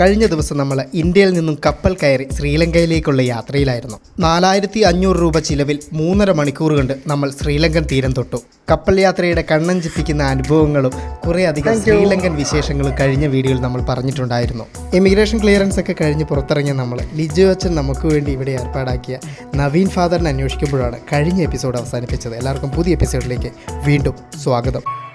കഴിഞ്ഞ ദിവസം നമ്മൾ ഇന്ത്യയിൽ നിന്നും കപ്പൽ കയറി ശ്രീലങ്കയിലേക്കുള്ള യാത്രയിലായിരുന്നു. നാലായിരത്തി അഞ്ഞൂറ് രൂപ ചിലവിൽ മൂന്നര മണിക്കൂർ കൊണ്ട് നമ്മൾ ശ്രീലങ്കൻ തീരം തൊട്ടു. കപ്പൽ യാത്രയുടെ കണ്ണഞ്ചിപ്പിക്കുന്ന അനുഭവങ്ങളും കുറേയധികം ശ്രീലങ്കൻ വിശേഷങ്ങളും കഴിഞ്ഞ വീഡിയോയിൽ നമ്മൾ പറഞ്ഞിട്ടുണ്ടായിരുന്നു. ഇമിഗ്രേഷൻ ക്ലിയറൻസ് ഒക്കെ കഴിഞ്ഞ് പുറത്തിറങ്ങിയ നമ്മൾ ലിജു അച്ഛൻ നമുക്ക് വേണ്ടി ഇവിടെ ഏർപ്പാടാക്കിയ നവീൻ ഫാദറിനെ അന്വേഷിക്കുമ്പോഴാണ് കഴിഞ്ഞ എപ്പിസോഡ് അവസാനിപ്പിച്ചത്. എല്ലാവർക്കും പുതിയ എപ്പിസോഡിലേക്ക് വീണ്ടും സ്വാഗതം.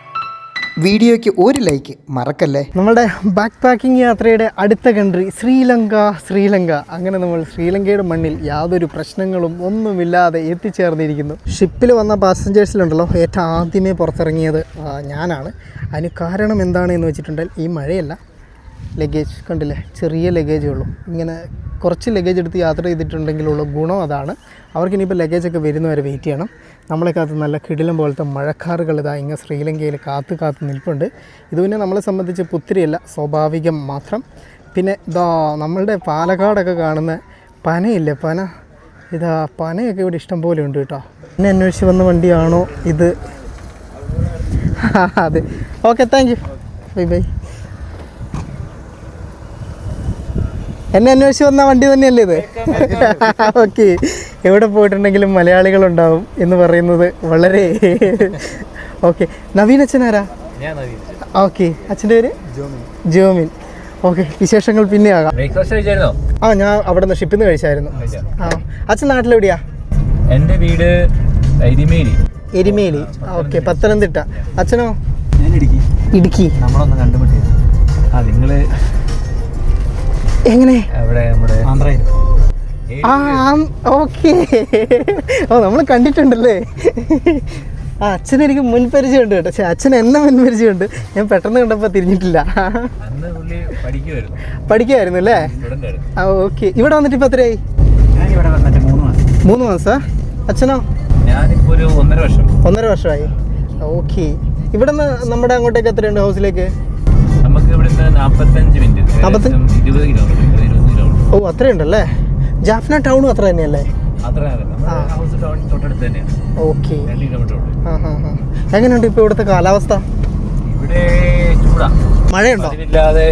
വീഡിയോയ്ക്ക് ഒരു ലൈക്ക് മറക്കല്ലേ? നമ്മുടെ ബാക്ക് പാക്കിംഗ് യാത്രയുടെ അടുത്ത കൺട്രി ശ്രീലങ്ക ശ്രീലങ്ക. അങ്ങനെ നമ്മൾ ശ്രീലങ്കയുടെ മണ്ണിൽ യാതൊരു പ്രശ്നങ്ങളും ഒന്നുമില്ലാതെ എത്തിച്ചേർന്നിരിക്കുന്നു. ഷിപ്പിൽ വന്ന പാസഞ്ചേഴ്സിലുണ്ടല്ലോ ഏറ്റവും ആദ്യമേ പുറത്തിറങ്ങിയത് ഞാനാണ്. അതിന് കാരണം എന്താണ് എന്ന് വെച്ചിട്ടുണ്ടെങ്കിൽ ഈ മഴയല്ല. ലഗേജ് കണ്ടില്ലേ? ചെറിയ ലഗേജേ ഉള്ളൂ. ഇങ്ങനെ കുറച്ച് ലഗേജ് എടുത്ത് യാത്ര ചെയ്തിട്ടുണ്ടെങ്കിലുള്ള ഗുണം അതാണ്. അവർക്ക് ഇനിയിപ്പോൾ ലഗേജൊക്കെ വരുന്നവരെ വെയിറ്റ് ചെയ്യണം. നമ്മളെ കാത്ത് നല്ല കിടിലം പോലത്തെ മഴക്കാറുകൾ ഇതാ ഇങ്ങ് ശ്രീലങ്കയിൽ കാത്ത് കാത്ത് നിൽപ്പുണ്ട്. ഇത് പിന്നെ നമ്മളെ സംബന്ധിച്ച് പുത്തിരിയല്ല സ്വാഭാവികം മാത്രം. പിന്നെ ഇതാ നമ്മളുടെ പാലക്കാടൊക്കെ കാണുന്ന പനയില്ലേ? പന. ഇതാ പനയൊക്കെ ഇവിടെ ഇഷ്ടം പോലെ ഉണ്ട് കേട്ടോ. എന്നെ അന്വേഷിച്ച് വന്ന വണ്ടിയാണോ ഇത്? അതെ. Okay thank you bye bye എന്നെ അന്വേഷിച്ച് വന്ന വണ്ടി തന്നെയല്ലേ ഇത്? ഓക്കെ എവിടെ പോയിട്ടുണ്ടെങ്കിലും മലയാളികൾ ഉണ്ടാവും എന്ന് പറയുന്നത് വളരെ ഓക്കെ. നവീൻ അച്ഛനാരാ ആരാ? ഓക്കെ. അച്ഛന്റെ പേര്? ജോമിൻ. ഓക്കെ. വിശേഷങ്ങൾ പിന്നെ ആകാം. ആ ഞാൻ അവിടെ നിന്ന് ഷിപ്പിൽ നിന്ന് കഴിച്ചായിരുന്നു ആ. അച്ഛൻ നാട്ടിലെവിടെയാ? എന്റെ വീട് എരിമേലി. എരിമേലി. ഓക്കെ. പത്തനംതിട്ട. അച്ഛനോ? ഞാൻ ഇടുക്കി. ഇടുക്കി. നമ്മളൊന്ന് കണ്ടുമുട്ടിയത്. ആ നിങ്ങൾ എങ്ങനെ? അവിടെ നമ്മുടെ ആന്ധ്രയിൽ. ആ ഓക്കെ. ഓ നമ്മൾ കണ്ടിട്ടുണ്ടല്ലേ? ആ അച്ഛനെനിക്ക് മുൻപരിചയമുണ്ട് കേട്ടോ. പക്ഷേ അച്ഛൻ എന്നെ മുൻപരിചയമുണ്ട്. ഞാൻ പെട്ടെന്ന് കണ്ടപ്പോൾ തിരിഞ്ഞിട്ടില്ല. പഠിക്കുമായിരുന്നു അല്ലേ? ആ ഓക്കെ. ഇവിടെ വന്നിട്ട് ഇപ്പൊ എത്രയായി? ഞാൻ ഇവിടെ വന്നിട്ട് മൂന്ന് മാസം. മൂന്ന് മാസാ? അച്ഛനോ? ഒന്നര വർഷം. ഒന്നര വർഷമായി. ഓക്കെ. ഇവിടെ നിന്ന് നമ്മുടെ അങ്ങോട്ടേക്ക് എത്രയുണ്ട് ഹൗസിലേക്ക്? നമുക്ക് ഇവിടെ നാൽപ്പത്തഞ്ച് മിനിറ്റ്. ഓ അത്രയുണ്ടല്ലേ? ജാഫ്ന ടൗണും അത്ര തന്നെയല്ലേ? ഓക്കെ. എങ്ങനെയുണ്ട് ഇപ്പൊ ഇവിടുത്തെ കാലാവസ്ഥ? ഇവിടെ മഴയുണ്ടോ? അതിലില്ലാതെ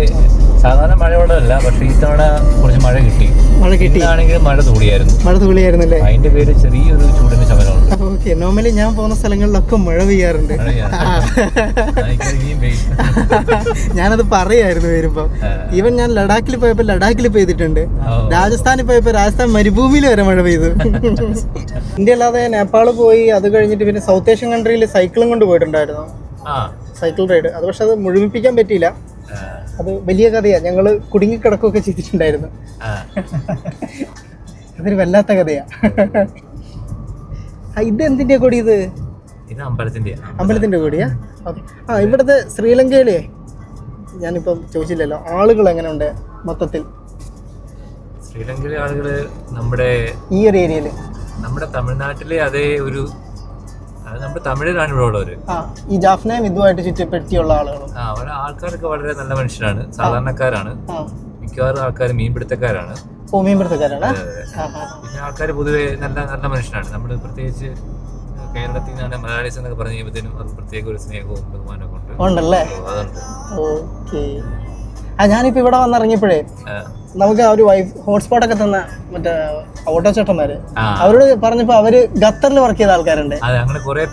സാധാരണ മഴ ഉള്ളതല്ല പക്ഷേ ഈ തവണ കുറച്ച് മഴ കിട്ടി. മഴ കിട്ടി. ആണെങ്കിൽ മഴ തൂളിയായിരുന്നു. മഴ തൂളിയായിരുന്നു അല്ലേ അതിന്റെ പേര് ചെറിയൊരു ചൂടിന് ശമനമുണ്ട്. ഓക്കെ. നോർമലി ഞാൻ പോകുന്ന സ്ഥലങ്ങളിലൊക്കെ മഴ പെയ്യാറുണ്ട്. ഞാനത് പറയായിരുന്നു വരുമ്പോ. ഈവൻ ഞാൻ ലഡാക്കിൽ പോയപ്പോ ലഡാക്കിൽ പെയ്തിട്ടുണ്ട്. രാജസ്ഥാനിൽ പോയപ്പോ രാജസ്ഥാൻ മരുഭൂമിയിൽ വരെ മഴ പെയ്തു. ഇന്ത്യ അല്ലാതെ നേപ്പാൾ പോയി അത് കഴിഞ്ഞിട്ട് പിന്നെ സൗത്ത് ഏഷ്യൻ കൺട്രിയിൽ സൈക്കിളും കൊണ്ട് പോയിട്ടുണ്ടായിരുന്നു. സൈക്കിൾ റൈഡ് അത് പക്ഷെ അത് മുഴുമിപ്പിക്കാൻ പറ്റിയില്ല. അത് വലിയ കഥയാണ് ഞങ്ങൾ കുടുങ്ങിക്കിടക്കുകയൊക്കെ ചെയ്തിട്ടുണ്ടായിരുന്നു. അതൊരു വല്ലാത്ത കഥയാ. ഇത് എന്തിന്റെ കൂടി ഇത് ഇത് അമ്പലത്തിന്റെ അമ്പലത്തിന്റെ കൊടിയാ ആ ഇവിടുത്തെ ശ്രീലങ്കയിലെ ഞാനിപ്പം ചോദിച്ചില്ലല്ലോ ആളുകൾ എങ്ങനെ ഉണ്ട് മൊത്തത്തിൽ? ശ്രീലങ്കയിലെ ആളുകൾ നമ്മുടെ ഈ ഒരു ഏരിയയിൽ നമ്മുടെ തമിഴ്നാട്ടിലെ അതേ ഒരു അത് നമ്മുടെ തമിഴിലാണ് ഇവിടെ ഉള്ളവര് ഈ ജാഫ്നയും ഇതുമായിട്ട് ചുറ്റപ്പെടുത്തിയുള്ള ആളുകളും. ആ അവിടെ ആൾക്കാരൊക്കെ വളരെ നല്ല മനുഷ്യരാണ്. സാധാരണക്കാരാണ്. മിക്കവാറും ആൾക്കാർ മീൻപിടുത്തക്കാരാണ്. ഓ മീൻപിടുത്തക്കാരാണ്? പിന്നെ ആൾക്കാർ പൊതുവെ നല്ല നല്ല മനുഷ്യരാണ്. നമ്മൾ പ്രത്യേകിച്ച് കേരളത്തിൽ നിന്നാണ് മലയാളീസ് എന്നൊക്കെ പറഞ്ഞു കഴിയുമ്പോഴത്തേനും അത് പ്രത്യേക ഒരു സ്നേഹവും ബഹുമാനവും ഉണ്ട്. ഉണ്ടല്ലേ? അതുണ്ട്. ഓക്കെ. ആ ഞാനിപ്പോ ഇവിടെ വന്നിറങ്ങിയപ്പോഴേ നമുക്ക് ആ ഒരു വൈഫ് ഹോട്ട്സ്പോട്ട് ഒക്കെ തന്ന മറ്റേ ഓട്ടോ ചേട്ടന്മാര്. അവരോട് പറഞ്ഞപ്പോ അവർ ഖത്തറിൽ വർക്ക് ചെയ്ത ആൾക്കാരുണ്ട്.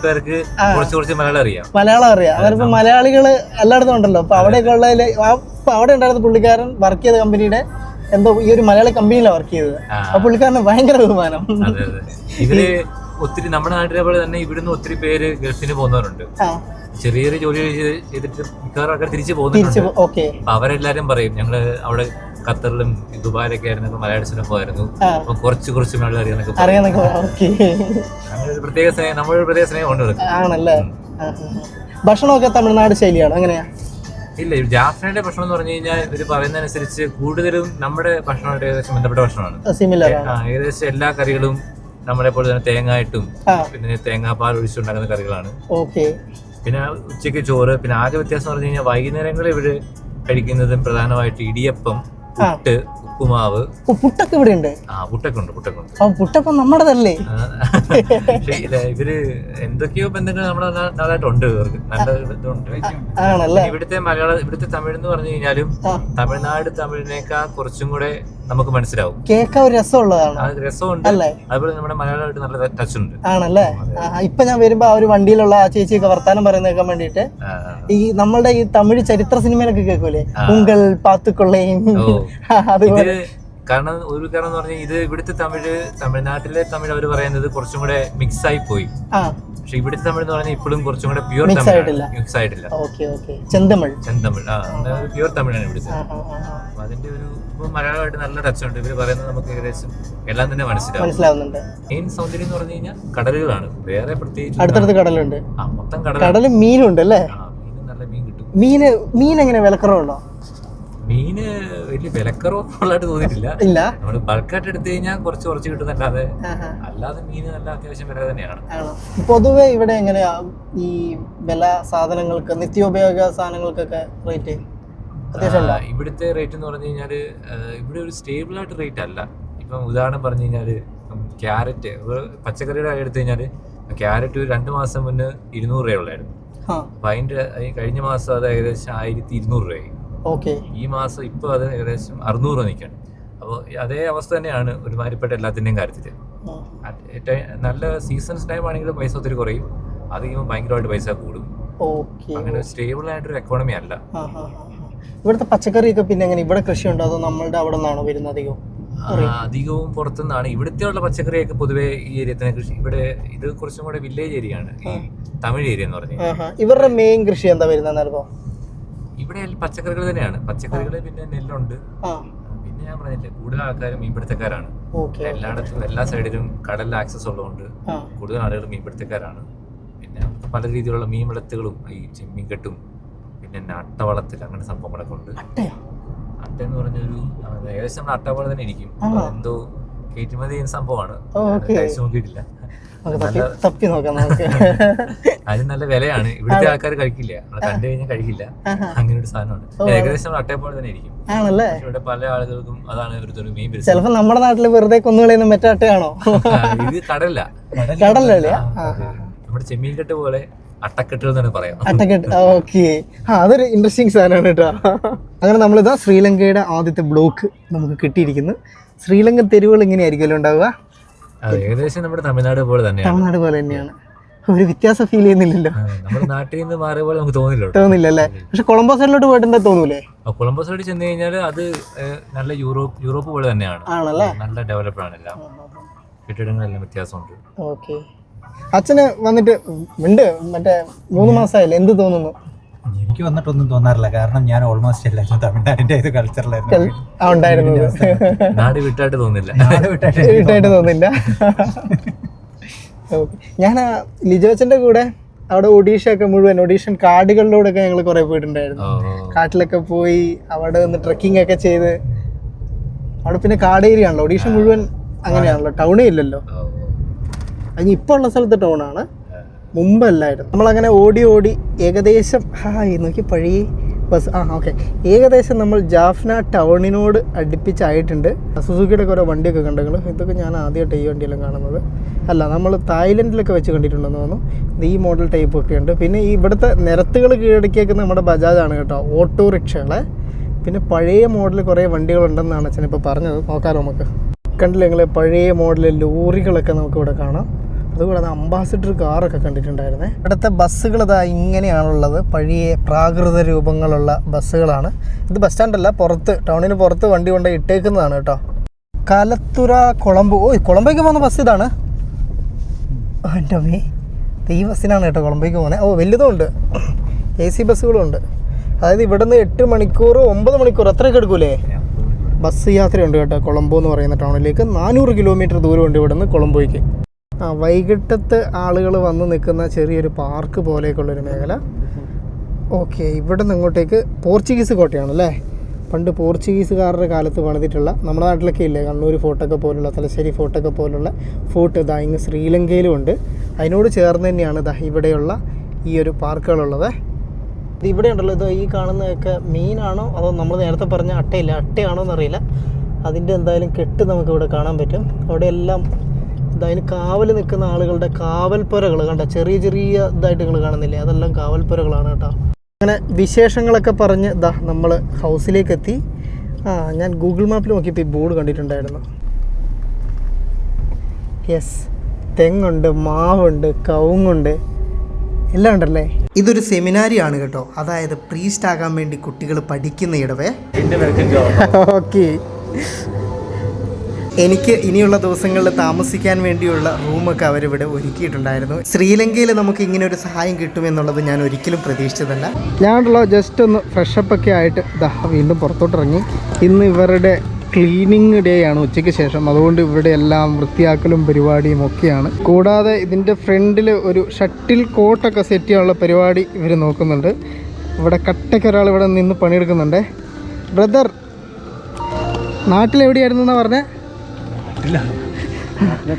പേർക്ക് കുറച്ച് കുറച്ച് മലയാളം അറിയാം. മലയാളം അറിയാം. അവരിപ്പോ മലയാളികൾ എല്ലായിടത്തും ഉണ്ടല്ലോ. അപ്പൊ അവിടെയൊക്കെ അപ്പൊ അവിടെ ഉണ്ടായിരുന്ന പുള്ളിക്കാരൻ വർക്ക് ചെയ്ത കമ്പനിയുടെ എന്തോ ഈ ഒരു മലയാളി കമ്പനിയിലാണ് വർക്ക് ചെയ്തത്. ആ. പുള്ളിക്കാരന് ഭയങ്കര ബഹുമാനം. ഇതിൽ ഒത്തിരി നമ്മുടെ നാട്ടിലെ പോലെ തന്നെ ഇവിടുന്ന് ഒത്തിരി പേര് ഗൾഫിന് പോകുന്നവരുണ്ട്. ചെറിയ ചെറിയ ജോലി ചെയ്തിട്ട് മിക്കവാറും ആൾക്കാർ തിരിച്ചു പോകുന്നുണ്ട്. അപ്പൊ അവരെല്ലാരും പറയും ഞങ്ങൾ അവിടെ ഖത്തറിലും ദുബായിലൊക്കെ ആയിരുന്നു മലയാളത്തിനും പോയിരുന്നു. അപ്പൊ കുറച്ച് കുറച്ച് മലയാളം അറിയാന്നൊക്കെ അങ്ങനെ പ്രത്യേക സ്നേഹം നമ്മളൊരു പ്രത്യേക സ്നേഹം ഉണ്ട് ആണല്ലേ. ഭക്ഷണമൊക്കെ തമിഴ്നാട് ശൈലിയാണ്? അങ്ങനെയാ ഇല്ല ജാഫ്നയുടെ ഭക്ഷണം എന്ന് പറഞ്ഞു കഴിഞ്ഞാൽ ഇവർ പറയുന്നതനുസരിച്ച് കൂടുതലും നമ്മുടെ ഭക്ഷണമായിട്ട് ഏകദേശം ബന്ധപ്പെട്ട ഭക്ഷണമാണ്. ഏകദേശം എല്ലാ കറികളും നമ്മളെ പോലെ തന്നെ തേങ്ങായിട്ടും ഇട്ടും പിന്നെ തേങ്ങാപ്പാൽ ഒഴിച്ചുണ്ടാക്കുന്ന കറികളാണ്. ഓക്കെ. പിന്നെ ഉച്ചയ്ക്ക് ചോറ് പിന്നെ ആകെ വ്യത്യാസം പറഞ്ഞു കഴിഞ്ഞാൽ വൈകുന്നേരങ്ങളിൽ ഇവർ കഴിക്കുന്നതും പ്രധാനമായിട്ട് ഇടിയപ്പം പുട്ട് ഉപ്പുമാവ്. പുട്ടൊക്കെ ഇവിടെ ഉണ്ട് ആ പുട്ടൊക്കെ ഉണ്ട് പുട്ടൊക്കെ ഉണ്ട് പുട്ടപ്പം നമ്മുടെതല്ലേ ഇവർ എന്തൊക്കെയോ ബന്ധങ്ങൾ നമ്മുടെ നല്ലതായിട്ട് നാടായിട്ടുണ്ട് ഇവർക്ക്. നല്ല ഇതുണ്ട്. ഇവിടുത്തെ മലയാള ഇവിടുത്തെ തമിഴ് എന്ന് പറഞ്ഞു കഴിഞ്ഞാലും തമിഴ്നാട് തമിഴിനേക്കാൾ കുറച്ചും കൂടെ നമുക്ക് മനസ്സിലാവും. കേൾക്കാൻ ഒരു രസമുള്ളതാണ്. രസമുണ്ട്. അല്ലേ? അതുപോലെ നമ്മുടെ മലയാളമായിട്ട് നല്ല ടച്ച് ഉണ്ട്. ആണല്ലേ? ഇപ്പൊ ഞാൻ വരുമ്പോ ആ ഒരു വണ്ടിയിലുള്ള ആ ചേച്ചിയൊക്കെ വർത്താനം പറയുന്ന കേൾക്കാൻ വേണ്ടിയിട്ട് ഈ നമ്മളുടെ ഈ തമിഴ് ചരിത്ര സിനിമയിലൊക്കെ കേൾക്കൂലേ? ഉങ്കൾ പാത്തുക്കൊള്ളയും. അതുപോലെ. കാരണം ഒരു കാരണം എന്ന് പറഞ്ഞാൽ ഇത് ഇവിടുത്തെ തമിഴ് തമിഴ്നാട്ടിലെ തമിഴ് അവർ പറയുന്നത് കുറച്ചും കൂടെ മിക്സ് ആയി പോയി. പക്ഷെ ഇവിടുത്തെ തമിഴ് എന്ന് പറഞ്ഞാൽ ഇപ്പോഴും കുറച്ചും കൂടെ പ്യുർ തമിഴ്. മിക്സ് ആയിട്ടില്ല. ചെന്തമിഴ്. ചെന്തമിഴ്. ആ പ്യുവർ തമിഴാണ് ഇവിടുത്തെ. അപ്പൊ അതിന്റെ ഒരു ഇപ്പൊ മലയാളമായിട്ട് നല്ല ടച്ച് ഉണ്ട്. ഇവർ പറയുന്നത് നമുക്ക് ഏകദേശം എല്ലാം തന്നെ മനസ്സിലാവും. മെയിൻ സൗന്ദര്യം എന്ന് പറഞ്ഞു കഴിഞ്ഞാൽ കടലുകളാണ്. വേറെ പ്രത്യേകിച്ച് അടുത്തടുത്ത് കടലുണ്ട്. ആ മൊത്തം കടലും മീനുണ്ട് അല്ലേ? മീൻ നല്ല മീൻ കിട്ടും. മീന് മീൻ എങ്ങനെ വിലക്കുറവുണ്ടോ മീന് വലിയ വിലക്കുറവുള്ളതായിട്ട് തോന്നിയിട്ടില്ല. ഇല്ല. നമ്മൾ ബൾക്കായിട്ട് എടുത്തു കഴിഞ്ഞാൽ കുറച്ച് കുറച്ച് കിട്ടുന്നല്ലാതെ അല്ലാതെ മീന് നല്ല അത്യാവശ്യം വില തന്നെയാണ്. പൊതുവെ ഇവിടെ എങ്ങനെയാ? ഈ വില സാധനങ്ങൾക്ക് നിത്യോപയോഗ സാധനങ്ങൾക്കൊക്കെ റേറ്റ്? ഇവിടുത്തെ റേറ്റ് എന്ന് പറഞ്ഞു കഴിഞ്ഞാൽ ഇവിടെ ഒരു സ്റ്റേബിൾ ആയിട്ട് റേറ്റ് അല്ല. ഇപ്പം ഉദാഹരണം പറഞ്ഞു കഴിഞ്ഞാൽ ക്യാരറ്റ് പച്ചക്കറിയുടെ എടുത്തു കഴിഞ്ഞാൽ ക്യാരറ്റ് ഒരു രണ്ട് മാസം മുന്നേ ഇരുന്നൂറ് രൂപയുള്ളായിരുന്നു അപ്പൊ അതിന്റെ കഴിഞ്ഞ മാസം അത് ഏകദേശം ആയിരത്തി ഇരുന്നൂറ് രൂപയായി. ഈ മാസം ഇപ്പോൾ അത് ഏകദേശം അറുന്നൂറ് രൂപ നിൽക്കണം. അപ്പോൾ അതേ അവസ്ഥ തന്നെയാണ് ഒരുമാതിരിപ്പെട്ട എല്ലാത്തിന്റെയും കാര്യത്തിൽ നല്ല സീസൺസ് ടൈം ആണെങ്കിൽ പൈസ ഒത്തിരി കുറയും. അത് കഴിയുമ്പോൾ ഭയങ്കരമായിട്ട് പൈസ കൂടും. അങ്ങനെ സ്റ്റേബിൾ ആയിട്ടൊരു എക്കോണമി അല്ല. ഇവിടുത്തെ പച്ചക്കറിയൊക്കെ പിന്നെ എങ്ങനെ ഇവിടെ കൃഷി ഉണ്ടോ അതോ നമ്മളുടെ അവിടെ നിന്നാണോ വരുന്നത് അധികം ആ, അധികവും പുറത്തുനിന്നാണ്. ഇവിടുത്തെ ഉള്ള പച്ചക്കറിയൊക്കെ പൊതുവെ ഈ ഏരിയ തന്നെ കൃഷി ഇവിടെ ഇത് കുറച്ചും കൂടെ വില്ലേജ് ഏരിയയാണ് ഈ തമിഴ് ഏരിയ എന്ന് പറഞ്ഞാൽ ഇവരുടെ മെയിൻ കൃഷി എന്താ വരുന്നത് ഇവിടെ പച്ചക്കറികൾ തന്നെയാണ്. പച്ചക്കറികൾ പിന്നെ നെല്ലുണ്ട്. പിന്നെ ഞാൻ പറഞ്ഞില്ലേ കൂടുതൽ ആൾക്കാരും മീൻപിടുത്തക്കാരാണ്. എല്ലായിടത്തും എല്ലാ സൈഡിലും കടലിൽ ആക്സസ് ഉള്ളതുകൊണ്ട് കൂടുതൽ ആളുകൾ മീൻപിടുത്തക്കാരാണ്. പിന്നെ പല രീതിയിലുള്ള മീൻ വിളത്തുകളും ഈ ചെമ്മീൻ കെട്ടും പിന്നെ അട്ടവളത്തിൽ അങ്ങനെ സംഭവങ്ങളൊക്കെ ഉണ്ട്. അട്ട എന്ന് പറഞ്ഞൊരു ഏകദേശം നമ്മുടെ അട്ട പോലെ തന്നെ ഇരിക്കും? എന്തോ കയറ്റുമതി ചെയ്യുന്ന സംഭവമാണ്. കഴിച്ചു നോക്കിയിട്ടില്ല. തപ്പി നോക്കാം നമുക്ക്. അതിന് നല്ല വിലയാണ്. ഇവിടുത്തെ ആൾക്കാർ കഴിക്കില്ല. കണ്ടു കഴിഞ്ഞാൽ കഴിക്കില്ല. അങ്ങനെ ഒരു സാധനമാണ്. ഏകദേശം അട്ടയപ്പോൾ തന്നെ ഇരിക്കും. ആണല്ലേ? ഇവിടെ പല ആളുകൾക്കും അതാണ് ഒരു മെയിൻ ബിസിനസ് നമ്മുടെ നാട്ടിൽ വെറുതെ കൊന്നുകളയുന്ന മറ്റേ അട്ടയാണോ? ഇത് കടല്ല കടലല്ലേ? നമ്മുടെ ചെമ്മീൻ കെട്ട് പോലെ പറയാം. അട്ടക്കെട്ട്. ഓക്കെ. ആ അതൊരു ഇൻട്രസ്റ്റിംഗ് സാധനമാണ് കേട്ടോ. അങ്ങനെ നമ്മളിതാ ശ്രീലങ്കയുടെ ആദ്യത്തെ ബ്ലോക്ക് നമുക്ക് കിട്ടിയിരിക്കുന്നു. ശ്രീലങ്കൻ തെരുവുകൾ ഇങ്ങനെയായിരിക്കുമല്ലോ ഉണ്ടാവുക? ഏകദേശം നമ്മുടെ തമിഴ്നാട് പോലെ തന്നെയാണ്. തമിഴ്നാട് പോലെ തന്നെയാണ്. ഒരു വ്യത്യാസം ഫീൽ ചെയ്യുന്നില്ലല്ലോ. നമ്മുടെ നാട്ടിൽ നിന്ന് മാറിയ പോലെ നമുക്ക് തോന്നില്ല തോന്നില്ലല്ലേ? തോന്നില്ല അല്ലേ പക്ഷെ കൊളംബോ സൈഡിലോട്ട് പോയിട്ടുണ്ടെന്ന് തോന്നൂലേ? കൊളംബോ സൈഡിൽ ചെന്ന് കഴിഞ്ഞാൽ അത് നല്ല യൂറോപ്പ് യൂറോപ്പ് പോലെ തന്നെയാണ്. ആണല്ലേ? നല്ല ഡെവലപ്ഡ് ആണ് എല്ലാം. കെട്ടിടങ്ങളെല്ലാം വ്യത്യാസമുണ്ട്. ഓക്കെ. അച്ഛന് വന്നിട്ട് ഉണ്ട് മറ്റേ മൂന്ന് മാസമായില്ലേ? എന്ത് തോന്നുന്നു? എനിക്ക് വന്നിട്ടൊന്നും തോന്നാറില്ല. കാരണം ഞാൻ ഓൾമോസ്റ്റ് എല്ലാവരും തമിഴ്നാടിന്റെ ഇത് കൾച്ചറിലായിരുന്നു ആ ഉണ്ടായിരുന്നത് നാട് വിട്ടായിട്ട് തോന്നില്ല. നാട് വിട്ടിട്ട് തോന്നില്ല. ഞാൻ ലിജോച്ചന്റെ കൂടെ അവിടെ ഒഡീഷ ഒക്കെ മുഴുവൻ ഒഡീഷൻ കാടുകളിലൂടെ ഒക്കെ ഞങ്ങൾ കുറെ പോയിട്ടുണ്ടായിരുന്നു. കാട്ടിലൊക്കെ പോയി അവിടെ നിന്ന് ട്രക്കിംഗ് ഒക്കെ ചെയ്ത്. അവിടെ പിന്നെ കാട് ഏരിയ ആണല്ലോ. ഒഡീഷ മുഴുവൻ അങ്ങനെയാണല്ലോ. ടൗണേ ഇല്ലല്ലോ. അതിന് ഇപ്പോൾ ഉള്ള സ്ഥലത്ത് ടൗണാണ് മുമ്പല്ലായിരുന്നു. നമ്മളങ്ങനെ ഓടി ഓടി ഏകദേശം ഹായ് നോക്കി പഴയ ബസ് ആ ഓക്കെ ഏകദേശം നമ്മൾ ജാഫ്ന ടൗണിനോട് അടുപ്പിച്ചായിട്ടുണ്ട്. സുസുക്കിയുടെ ഓരോ വണ്ടിയൊക്കെ കണ്ടെങ്കിലും ഇതൊക്കെ ഞാൻ ആദ്യമായിട്ട് ഈ വണ്ടിയെല്ലാം കാണുന്നത്. അല്ല നമ്മൾ തായ്ലൻഡിലൊക്കെ വെച്ച് കണ്ടിട്ടുണ്ടെന്ന് തോന്നുന്നു ഈ മോഡൽ ടൈപ്പ് ഒക്കെ ഉണ്ട്. പിന്നെ ഇവിടുത്തെ നിരത്തുകൾ കീഴടക്കിയേക്കുന്ന നമ്മുടെ ബജാജാണ് കേട്ടോ. ഓട്ടോറിക്ഷകളെ പിന്നെ പഴയ മോഡൽ കുറേ വണ്ടികളുണ്ടെന്നാണ് അച്ഛൻ ഇപ്പോൾ പറഞ്ഞത്. നോക്കാമല്ലോ നമുക്ക്. കണ്ടില്ല നിങ്ങൾ പഴയ മോഡൽ ലോറികളൊക്കെ നമുക്കിവിടെ കാണാം. അതുകൂടാതെ അംബാസിഡർ കാറൊക്കെ കണ്ടിട്ടുണ്ടായിരുന്നേ. ഇവിടുത്തെ ബസ്സുകൾ ഇതാ ഇങ്ങനെയാണുള്ളത്. പഴയ പ്രാകൃത രൂപങ്ങളുള്ള ബസ്സുകളാണ്. ഇത് ബസ് സ്റ്റാൻഡല്ല പുറത്ത് ടൗണിന് പുറത്ത് വണ്ടി കൊണ്ട് ഇട്ടേക്കുന്നതാണ് കേട്ടോ. കലത്തുറ കൊളംബോ. ഓ കൊളംബോയ്ക്ക് പോകുന്ന ബസ് ഇതാണ്. എന്റെ ഈ ബസ്സിനാണ് കേട്ടോ കൊളംബോയ്ക്ക് പോകുന്നത് ഓ വലുതും ഉണ്ട് എ സി ബസ്സുകളും ഉണ്ട്. അതായത് ഇവിടുന്ന് എട്ട് മണിക്കൂർ ഒമ്പത് മണിക്കൂർ അത്രയൊക്കെ എടുക്കൂലേ? ബസ് യാത്രയുണ്ട് കേട്ടോ കൊളംബോ എന്ന് പറയുന്ന ടൗണിലേക്ക്. നാനൂറ് കിലോമീറ്റർ ദൂരമുണ്ട് ഇവിടുന്ന് കൊളംബോയ്ക്ക്. ആ വൈകിട്ടത്ത് ആളുകൾ വന്ന് നിൽക്കുന്ന ചെറിയൊരു പാർക്ക് പോലെയൊക്കെയുള്ളൊരു മേഖല. ഓക്കെ ഇവിടെ നിന്ന് ഇങ്ങോട്ടേക്ക് പോർച്ചുഗീസ് കോട്ടയാണല്ലേ പണ്ട് പോർച്ചുഗീസുകാരുടെ കാലത്ത് പണിതിട്ടുള്ള നമ്മുടെ നാട്ടിലൊക്കെ ഇല്ലേ? കണ്ണൂർ ഫോർട്ടൊക്കെ പോലുള്ള തലശ്ശേരി ഫോർട്ടൊക്കെ പോലുള്ള ഫോർട്ട് ഇതാ ഇങ്ങ് ശ്രീലങ്കയിലും ഉണ്ട്. അതിനോട് ചേർന്ന് തന്നെയാണ് ഇതാ ഇവിടെയുള്ള ഈ ഒരു പാർക്കുകളുള്ളത്. ഇത് ഇവിടെ ഉണ്ടല്ലോ ഇത് ഈ കാണുന്നതൊക്കെ മീനാണോ അതോ നമ്മൾ നേരത്തെ പറഞ്ഞ അട്ടയില്ല? അട്ടയാണോ എന്നറിയില്ല. അതിന്റെ എന്തായാലും കെട്ട് നമുക്ക് ഇവിടെ കാണാൻ പറ്റും. അവിടെ എല്ലാം എന്തായാലും കാവൽ നിൽക്കുന്ന ആളുകളുടെ കാവൽപ്പുരകൾ കണ്ട? ചെറിയ ചെറിയ ഇതായിട്ട് നിങ്ങൾ കാണുന്നില്ലേ? അതെല്ലാം കാവൽപ്പുരകളാണ് കേട്ടോ. അങ്ങനെ വിശേഷങ്ങളൊക്കെ പറഞ്ഞ് ഇതാ നമ്മൾ ഹൗസിലേക്ക് എത്തി ആ ഞാൻ ഗൂഗിൾ മാപ്പിൽ നോക്കിയപ്പോൾ ഈ ബോർഡ് കണ്ടിട്ടുണ്ടായിരുന്നു. യെസ് തെങ്ങുണ്ട് മാവുണ്ട് കവുങ്ങുണ്ട്. എല്ലാം ഉണ്ടല്ലേ? ഇതൊരു സെമിനാരി ആണ് കേട്ടോ. അതായത് പ്രീസ്റ്റ് ആകാൻ വേണ്ടി കുട്ടികൾ പഠിക്കുന്ന ഇടവേ. ഓക്കെ എനിക്ക് ഇനിയുള്ള ദിവസങ്ങളിൽ താമസിക്കാൻ വേണ്ടിയുള്ള റൂമൊക്കെ അവരിവിടെ ഒരുക്കിയിട്ടുണ്ടായിരുന്നു. ശ്രീലങ്കയിൽ നമുക്ക് ഇങ്ങനെ ഒരു സഹായം കിട്ടുമെന്നുള്ളത് ഞാൻ ഒരിക്കലും പ്രതീക്ഷിച്ചതല്ല. ഞാനുള്ള ജസ്റ്റ് ഒന്ന് ഫ്രഷപ്പ് ഒക്കെ ആയിട്ട് ദാ വീണ്ടും പുറത്തോട്ടിറങ്ങി. ഇന്ന് ഇവരുടെ ക്ലീനിങ് ഡേ ആണ് ഉച്ചയ്ക്ക് ശേഷം. അതുകൊണ്ട് ഇവിടെ എല്ലാം വൃത്തിയാക്കലും പരിപാടിയും ഒക്കെയാണ്. കൂടാതെ ഇതിന്റെ ഫ്രണ്ടിൽ ഒരു ഷട്ടിൽ കോട്ടൊക്കെ സെറ്റ് ചെയ്യാനുള്ള പരിപാടി ഇവർ നോക്കുന്നുണ്ട്. ഇവിടെ കട്ടയ്ക്ക് ഒരാൾ ഇവിടെ നിന്ന് പണിയെടുക്കുന്നുണ്ട്. ബ്രദർ നാട്ടിലെവിടെയായിരുന്നു എന്നാ പറഞ്ഞേ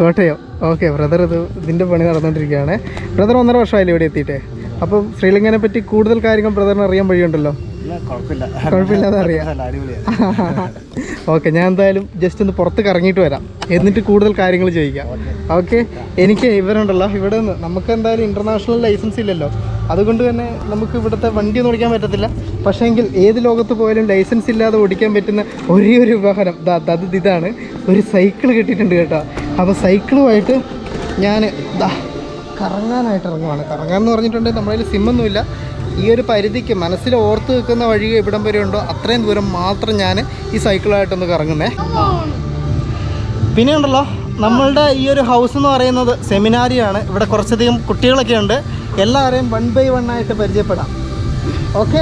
കോട്ടയം. ഓക്കെ ബ്രദർ ഇത് ഇതിന്റെ പണി നടന്നുകൊണ്ടിരിക്കുകയാണ് ബ്രദർ ഒന്നര വർഷമായില്ലേ ഇവിടെ എത്തിയിട്ട്. അപ്പം ശ്രീലങ്കനെ പറ്റി കൂടുതൽ കാര്യങ്ങൾ ബ്രദറിന് അറിയാൻ വഴിയുണ്ടല്ലോ? കുഴപ്പമില്ലാതെ അറിയാം. ഓക്കെ ഞാൻ എന്തായാലും ജസ്റ്റ് ഒന്ന് പുറത്ത് കറങ്ങിയിട്ട് വരാം. എന്നിട്ട് കൂടുതൽ കാര്യങ്ങൾ ചോദിക്കാം. ഓക്കെ. എനിക്ക് ഇവരുണ്ടല്ലോ ഇവിടെ നിന്ന്. നമുക്ക് എന്തായാലും ഇന്റർനാഷണൽ ലൈസൻസ് ഇല്ലല്ലോ. അതുകൊണ്ട് തന്നെ നമുക്ക് ഇവിടുത്തെ വണ്ടി ഒന്നും ഓടിക്കാൻ പറ്റത്തില്ല. പക്ഷേങ്കിൽ ഏത് ലോകത്ത് പോയാലും ലൈസൻസ് ഇല്ലാതെ ഓടിക്കാൻ പറ്റുന്ന ഒരേ ഒരു ഉപകരണം അത് ഇതാണ്. ഒരു സൈക്കിൾ കിട്ടിയിട്ടുണ്ട് കേട്ടോ. അപ്പോൾ സൈക്കിളുമായിട്ട് ഞാൻ കറങ്ങാനായിട്ട് ഇറങ്ങുവാണ്. കറങ്ങാൻ എന്ന് പറഞ്ഞിട്ടുണ്ടെങ്കിൽ നമ്മുടെ കയ്യിൽ സിമ്മൊന്നുമില്ല ഈ ഒരു പരിധിക്ക് മനസ്സിൽ ഓർത്ത് നിൽക്കുന്ന വഴി ഇവിടം വരെ ഉണ്ടോ? അത്രയും ദൂരം മാത്രം ഞാൻ ഈ സൈക്കിളായിട്ടൊന്ന് കറങ്ങുന്നേ. പിന്നെ ഉണ്ടല്ലോ നമ്മളുടെ ഈ ഒരു ഹൗസ് എന്ന് പറയുന്നത് സെമിനാരിയാണ് ഇവിടെ കുറച്ചധികം കുട്ടികളൊക്കെ ഉണ്ട്. എല്ലാവരെയും വൺ ബൈ വൺ ആയിട്ട് പരിചയപ്പെടാം. Okay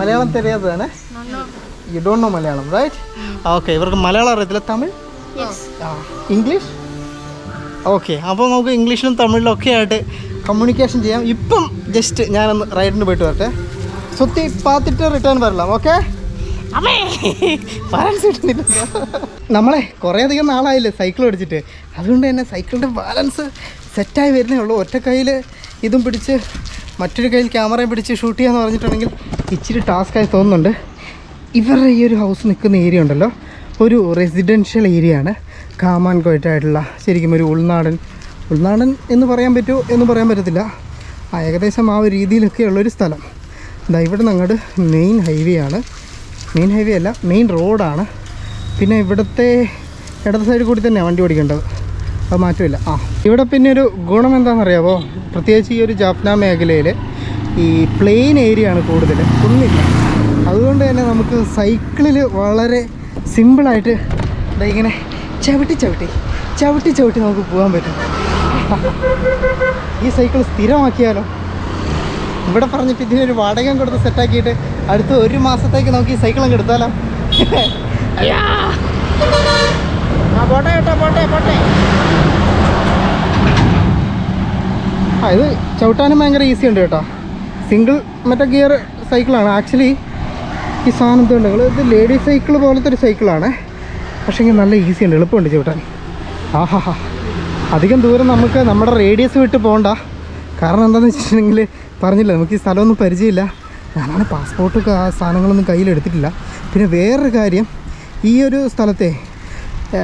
Malayalam തെരയാത്തതാണ് you don't know Malayalam right okay ഇവർക്ക് മലയാളം അറിയത്തില്ല. തമിഴ്? ഇംഗ്ലീഷ് ഓക്കെ അപ്പോൾ നമുക്ക് ഇംഗ്ലീഷിലും തമിഴിലും ഒക്കെ ആയിട്ട് കമ്മ്യൂണിക്കേഷൻ ചെയ്യാം. ഇപ്പം ജസ്റ്റ് ഞാനൊന്ന് റൈഡിന് പോയിട്ട് വരട്ടെ. സുത്തി പാത്തിട്ട് റിട്ടേൺ വരലാം ഓക്കെ അമ്മേ! ബാലൻസ് കിട്ടുന്നില്ല നമ്മളെ കുറേ അധികം നാളായില്ലേ സൈക്കിൾ ഓടിച്ചിട്ട്. അതുകൊണ്ട് തന്നെ സൈക്കിളിന്റെ ബാലൻസ് സെറ്റായി വരുന്നേ ഉള്ളൂ. ഒറ്റ കയ്യിൽ ഇതും പിടിച്ച് മറ്റൊരു കയ്യിൽ ക്യാമറയും പിടിച്ച് ഷൂട്ട് ചെയ്യാന്ന് പറഞ്ഞിട്ടുണ്ടെങ്കിൽ ഇച്ചിരി ടാസ്ക്കായി തോന്നുന്നുണ്ട്. ഇവരുടെ ഈ ഒരു ഹൗസ് നിൽക്കുന്ന ഏരിയ ഉണ്ടല്ലോ. ഒരു റെസിഡൻഷ്യൽ ഏരിയ ആണ്. കാമാൻ കോയിട്ടായിട്ടുള്ള ശരിക്കും ഒരു ഉൾനാടൻ ഉൾനാടൻ എന്ന് പറയാൻ പറ്റുമോ എന്ന് പറയാൻ പറ്റത്തില്ല. ആ ഏകദേശം ആ ഒരു രീതിയിലൊക്കെ ഉള്ളൊരു സ്ഥലം. ഇതാ ഇവിടെ നിന്ന് അങ്ങോട്ട് മെയിൻ ഹൈവേ ആണ്. മെയിൻ ഹൈവേ അല്ല മെയിൻ റോഡാണ് പിന്നെ ഇവിടുത്തെ ഇടത് സൈഡിൽ കൂടി തന്നെയാണ് വണ്ടി ഓടിക്കേണ്ടത്. അത് മാറ്റമില്ല. ആ ഇവിടെ പിന്നെ ഒരു ഗുണം എന്താണെന്നറിയാമോ പ്രത്യേകിച്ച് ഈ ഒരു ജാഫ്ന മേഖലയിൽ ഈ പ്ലെയിൻ ഏരിയ ആണ് കൂടുതൽ ഒന്നില്ല അതുകൊണ്ട് തന്നെ നമുക്ക് സൈക്കിളിൽ വളരെ സിമ്പിളായിട്ട് ദാ ഇങ്ങനെ ചവിട്ടി ചവിട്ടി ചവിട്ടി ചവിട്ടി നമുക്ക് പോകാൻ പറ്റും. ഈ സൈക്കിൾ സ്ഥിരമാക്കിയാലോ? ഇവിടെ പറഞ്ഞിട്ട് ഇതിനൊരു വാടകം കൊടുത്ത് സെറ്റാക്കിയിട്ട് അടുത്ത ഒരു മാസത്തേക്ക് നമുക്ക് ഈ സൈക്കിൾ അങ്ങ് എടുത്താലോ. ആ പോട്ടെ കേട്ടോ പോട്ടെ പോട്ടെ. ആ ഇത് ചവിട്ടാനും ഭയങ്കര ഈസി ഉണ്ട് കേട്ടോ. സിംഗിൾ മറ്റേ ഗിയർ സൈക്കിളാണ് ആക്ച്വലി ഈ സാധനം എന്തുകൊണ്ട്? ഇത് ലേഡീസ് സൈക്കിൾ പോലത്തെ ഒരു സൈക്കിളാണ് പക്ഷേ നല്ല ഈസി ഉണ്ട് എളുപ്പമുണ്ട് ചവിട്ടാൻ. ആഹാ ഹാ അധികം ദൂരം നമുക്ക് നമ്മുടെ റേഡിയസ് വിട്ട് പോകണ്ട. കാരണം എന്താണെന്ന് വെച്ചിട്ടുണ്ടെങ്കിൽ പറഞ്ഞില്ല നമുക്ക് ഈ സ്ഥലമൊന്നും പരിചയമില്ല. ഞാനാണ് പാസ്പോർട്ട് സാധനങ്ങളൊന്നും കയ്യിലെടുത്തിട്ടില്ല പിന്നെ വേറൊരു കാര്യം ഈ ഒരു സ്ഥലത്തെ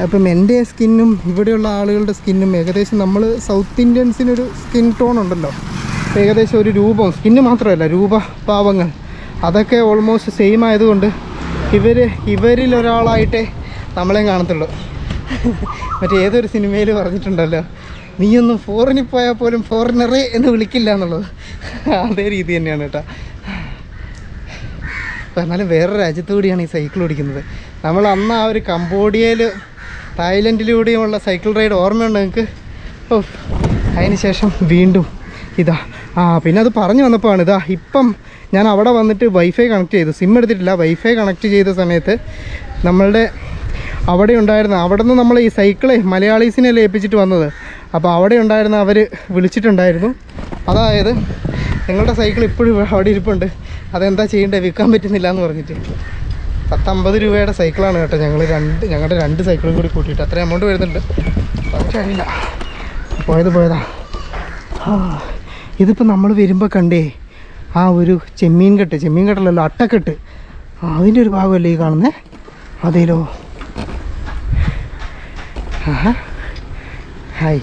ഇപ്പം എന്റെ സ്കിന്നും ഇവിടെയുള്ള ആളുകളുടെ സ്കിന്നും ഏകദേശം നമ്മൾ സൗത്ത് ഇന്ത്യൻസിനൊരു സ്കിൻ ടോൺ ഉണ്ടല്ലോ. ഏകദേശം ഒരു രൂപം സ്കിന്ന് മാത്രമല്ല രൂപഭാവങ്ങൾ. അതൊക്കെ ഓൾമോസ്റ്റ് സെയിം ആയതുകൊണ്ട് ഇവർ ഇവരിലൊരാളായിട്ടേ നമ്മളെയും നമ്മളെ കാണത്തുള്ളൂ. മറ്റേ ഏതൊരു സിനിമയിൽ പറഞ്ഞിട്ടുണ്ടല്ലോ നീയൊന്നും ഫോറിനിൽ പോയാൽ പോലും ഫോറിനറെ എന്ന് വിളിക്കില്ല എന്നുള്ളത്. അതേ രീതി തന്നെയാണ് കേട്ടോ. എന്നാലും വേറെ രാജ്യത്തു കൂടിയാണ് ഈ സൈക്കിൾ ഓടിക്കുന്നത്. നമ്മൾ അന്ന് ആ ഒരു കംബോഡിയയിൽ തായ്ലൻഡിലൂടെയുമുള്ള സൈക്കിൾ റൈഡ് ഓർമ്മയുണ്ട് നിങ്ങൾക്ക് ഓ അതിന് ശേഷം വീണ്ടും ഇതാ. ആ പിന്നെ അത് പറഞ്ഞു വന്നപ്പോഴാണ് ഇതാ ഇപ്പം ഞാൻ അവിടെ വന്നിട്ട് വൈഫൈ കണക്ട് ചെയ്തു. സിം എടുത്തിട്ടില്ല വൈഫൈ കണക്ട് ചെയ്ത സമയത്ത് നമ്മളുടെ അവിടെ ഉണ്ടായിരുന്ന അവിടെ നിന്ന് നമ്മൾ ഈ സൈക്കിളെ മലയാളീസിനെ ഏൽപ്പിച്ചിട്ട് വന്നത്. അപ്പോൾ അവിടെ ഉണ്ടായിരുന്ന അവർ വിളിച്ചിട്ടുണ്ടായിരുന്നു. അതായത് നിങ്ങളുടെ സൈക്കിൾ ഇപ്പോഴും അവിടെ ഇരിപ്പുണ്ട്. അതെന്താ ചെയ്യേണ്ടത് വിൽക്കാൻ പറ്റുന്നില്ല എന്ന് പറഞ്ഞിട്ട്. പത്തമ്പത് രൂപയുടെ സൈക്കിളാണ് കേട്ടോ ഞങ്ങൾ രണ്ട് ഞങ്ങളുടെ രണ്ട് സൈക്കിളും കൂടി കൂട്ടിയിട്ട്. അത്ര എമൗണ്ട് വരുന്നുണ്ട്. പക്ഷേ പോയത് പോയതാ. ഇതിപ്പോൾ നമ്മൾ വരുമ്പോൾ കണ്ടേ ആ ഒരു ചെമ്മീൻ കെട്ട് ചെമ്മീൻ കെട്ടല്ലല്ലോ അട്ടക്കെട്ട്. അതിന്റെ ഒരു ഭാഗമല്ലേ ഈ കാണുന്നത് അതേലോ. ഹായ്.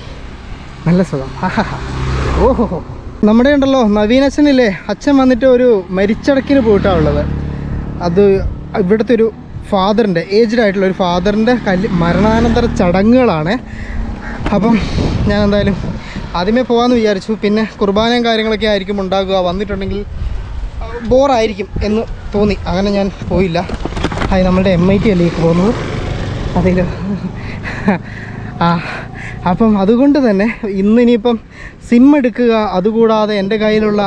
നല്ല സുഖം. ആഹാ. ഓഹോ. നമ്മുടെ ഉണ്ടല്ലോ നവീനച്ഛനില്ലേ അച്ഛൻ വന്നിട്ട് ഒരു മരിച്ചടക്കിന് പോയിട്ടാണ് ഉള്ളത്. അത് ഇവിടുത്തെ ഒരു ഫാദറിന്റെ ഏജ്ഡ് ആയിട്ടുള്ള ഒരു ഫാദറിന്റെ കല്ല് മരണാനന്തര ചടങ്ങുകളാണ്. അപ്പം ഞാൻ എന്തായാലും ആദ്യമേ പോകാമെന്ന് വിചാരിച്ചു. പിന്നെ കുർബാനയും കാര്യങ്ങളൊക്കെ ആയിരിക്കും ഉണ്ടാകുക. വന്നിട്ടുണ്ടെങ്കിൽ ബോറായിരിക്കും എന്ന് തോന്നി. അങ്ങനെ ഞാൻ പോയില്ല. അത് നമ്മളുടെ എം ഐ ടി അല്ലേ ഈ പോകുന്നത്? അതിൽ അപ്പം അതുകൊണ്ട് തന്നെ ഇന്ന് ഇനിയിപ്പം സിം എടുക്കുക അതുകൂടാതെ എന്റെ കയ്യിലുള്ള